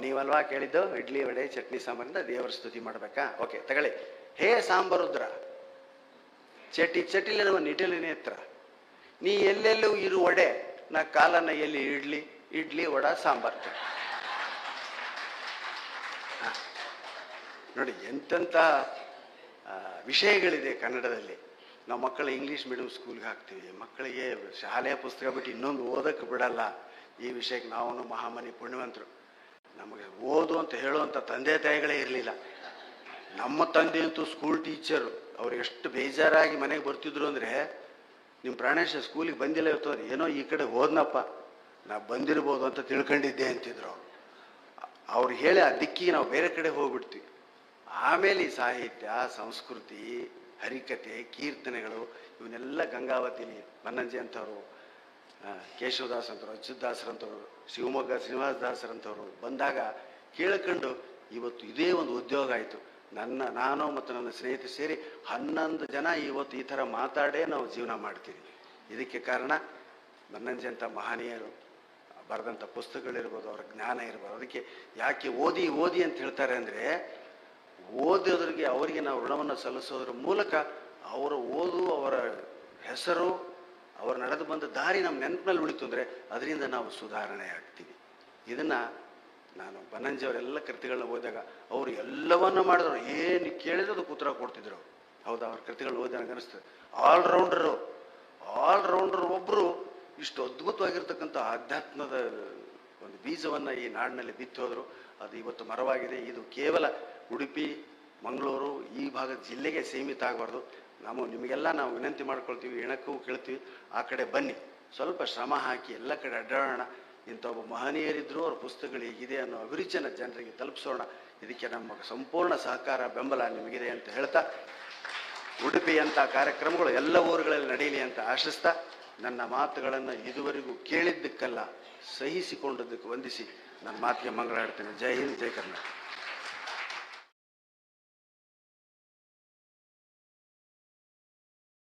ನೀವಲ್ವಾ ಕೇಳಿದ್ದು? ಇಡ್ಲಿ, ವಡೆ, ಚಟ್ನಿ, ಸಾಂಬಾರಿಂದ ದೇವರ ಸ್ತುತಿ ಮಾಡಬೇಕಾ? ಓಕೆ, ತಗೊಳ್ಳಿ. ಹೇ ಸಾಂಬಾರುದ್ರ, ಚಟಿ ಚಟಿಲಿರುವ ನಿಟಿಲಿ ನೇತ್ರ. ನೀ ಎಲ್ಲೆಲ್ಲೂ ಇರು ಒಡೆ ನಾ ಕಾಲನ್ನ ಎಲ್ಲಿ ಇಡ್ಲಿ ಇಡ್ಲಿ, ವಡ, ಸಾಂಬಾರ್. ನೋಡಿ ಎಂತೆಂಥ ವಿಷಯಗಳಿದೆ ಕನ್ನಡದಲ್ಲಿ. ನಾವು ಮಕ್ಕಳ ಇಂಗ್ಲೀಷ್ ಮೀಡಿಯಂ ಸ್ಕೂಲ್ಗೆ ಹಾಕ್ತೀವಿ. ಮಕ್ಕಳಿಗೆ ಶಾಲೆಯ ಪುಸ್ತಕ ಬಿಟ್ಟು ಇನ್ನೊಂದು ಓದಕ್ಕೆ ಬಿಡಲ್ಲ. ಈ ವಿಷಯಕ್ಕೆ ನಾವು ಮಹಾಮನಿ ಪುಣ್ಯವಂತರು. ನಮಗೆ ಓದು ಅಂತ ಹೇಳುವಂಥ ತಂದೆ ತಾಯಿಗಳೇ ಇರಲಿಲ್ಲ. ನಮ್ಮ ತಂದೆ ಅಂತೂ ಸ್ಕೂಲ್ ಟೀಚರು ಅವ್ರು ಎಷ್ಟು ಬೇಜಾರಾಗಿ ಮನೆಗೆ ಬರ್ತಿದ್ರು ಅಂದರೆ ನಿಮ್ಮ ಪ್ರಾಣೇಶ ಸ್ಕೂಲಿಗೆ ಬಂದಿಲ್ಲ ಇರ್ತವ್ರು ಏನೋ ಈ ಕಡೆ ಹೋದ್ನಪ್ಪ. ನಾ ಬಂದಿರ್ಬೋದು ಅಂತ ತಿಳ್ಕೊಂಡಿದ್ದೆ ಅಂತಿದ್ರು ಅವ್ರು. ಅವ್ರು ಹೇಳಿ ಆ ದಿಕ್ಕಿಗೆ ನಾವು ಬೇರೆ ಕಡೆ ಹೋಗ್ಬಿಡ್ತೀವಿ. ಆಮೇಲೆ ಈ ಸಾಹಿತ್ಯ, ಸಂಸ್ಕೃತಿ ಹರಿಕತೆ ಕೀರ್ತನೆಗಳು ಇವನ್ನೆಲ್ಲ ಗಂಗಾವತಿಲಿ ಬನ್ನಂಜಿ ಅಂತವರು ಆ, ಕೇಶವದಾಸ್ ಅಂತವ್ರು ಅಚ್ಯುತದಾಸರಂಥವ್ರು ಶಿವಮೊಗ್ಗ ಶ್ರೀನಿವಾಸ ದಾಸರಂಥವ್ರು ಬಂದಾಗ ಕೇಳ್ಕೊಂಡು ಇವತ್ತು ಇದೇ ಒಂದು ಉದ್ಯೋಗ ಆಯಿತು. ನನ್ನ ನಾನು ಮತ್ತು ನನ್ನ ಸ್ನೇಹಿತರು ಸೇರಿ ಹನ್ನೊಂದು ಜನ ಇವತ್ತು ಈ ಥರ ಮಾತಾಡೇ ನಾವು ಜೀವನ ಮಾಡ್ತೀವಿ. ಇದಕ್ಕೆ ಕಾರಣ ಬನ್ನಂಜಿ ಅಂತ ಮಹನೀಯರು ಬರೆದಂಥ ಪುಸ್ತಕಗಳಿರ್ಬೋದು ಅವರ ಜ್ಞಾನ ಇರ್ಬೋದು ಅದಕ್ಕೆ ಯಾಕೆ ಓದಿ ಓದಿ ಅಂತ ಹೇಳ್ತಾರೆ ಅಂದರೆ ಓದೋದ್ರಿಗೆ ಅವರಿಗೆ ನಾವು ಋಣವನ್ನು ಸಲ್ಲಿಸೋದ್ರ ಮೂಲಕ ಅವರ ಓದು, ಅವರ ಹೆಸರು, ಅವರು ನಡೆದು ಬಂದ ದಾರಿ ನಮ್ಮ ನೆನಪಿನಲ್ಲಿ ಉಳಿತು ಅಂದರೆ ಅದರಿಂದ ನಾವು ಸುಧಾರಣೆ ಆಗ್ತೀವಿ. ಇದನ್ನು ನಾನು ಬನ್ನಂಜಿಯವರೆಲ್ಲ ಕೃತಿಗಳನ್ನ ಓದಿದಾಗ ಅವರು ಎಲ್ಲವನ್ನು ಮಾಡಿದ್ರು. ಏನು ಕೇಳಿದ್ರು ಅದಕ್ಕೆ ಉತ್ತರ ಕೊಡ್ತಿದ್ರು ಹೌದಾ, ಅವ್ರ ಕೃತಿಗಳು ಓದಿ ನನಗೆ ಅನಿಸ್ತದೆ ಆಲ್ರೌಂಡರು ಆಲ್ರೌಂಡರ್ ಒಬ್ಬರು ಇಷ್ಟು ಅದ್ಭುತವಾಗಿರ್ತಕ್ಕಂಥ ಆಧ್ಯಾತ್ಮದ ಒಂದು ಬೀಜವನ್ನು ಈ ನಾಡಿನಲ್ಲಿ ಬಿತ್ತೋದ್ರು. ಅದು ಇವತ್ತು ಮರವಾಗಿದೆ. ಇದು ಕೇವಲ ಉಡುಪಿ, ಮಂಗಳೂರು ಈ ಭಾಗದ ಜಿಲ್ಲೆಗೆ ಸೀಮಿತ ಆಗಬಾರ್ದು. ನಾವು ನಿಮಗೆಲ್ಲ ನಾವು ವಿನಂತಿ ಮಾಡ್ಕೊಳ್ತೀವಿ ಇಣಕ್ಕೂ ಕೇಳ್ತೀವಿ. ಆ ಕಡೆ ಬನ್ನಿ. ಸ್ವಲ್ಪ ಶ್ರಮ ಹಾಕಿ ಎಲ್ಲ ಕಡೆ ಅಡ್ಡಾಡೋಣ. ಇಂಥ ಒಬ್ಬ ಮಹನೀಯರಿದ್ದರೂ ಅವ್ರ ಪುಸ್ತಕಗಳು ಹೀಗಿದೆ ಅನ್ನೋ ಅಭಿರುಚಿನ ಜನರಿಗೆ ತಲುಪಿಸೋಣ. ಇದಕ್ಕೆ ನಮ್ಮ ಸಂಪೂರ್ಣ ಸಹಕಾರ, ಬೆಂಬಲ ನಿಮಗಿದೆ ಅಂತ ಹೇಳ್ತಾ ಉಡುಪಿಯಂಥ ಕಾರ್ಯಕ್ರಮಗಳು ಎಲ್ಲ ಊರುಗಳಲ್ಲಿ ನಡೆಯಲಿ ಅಂತ ಆಶಿಸ್ತಾ, ನನ್ನ ಮಾತುಗಳನ್ನು ಇದುವರೆಗೂ ಕೇಳಿದ್ದಕ್ಕಲ್ಲ, ಸಹಿಸಿಕೊಂಡದ್ದಕ್ಕೆ ವಂದಿಸಿ. ನನ್ನ ಮಾತಿಗೆ ಮಂಗಳ ಹೇಳ್ತೇನೆ ಜೈ ಹಿಂದ್, ಜೈ ಕರ್ನಾಟಕ.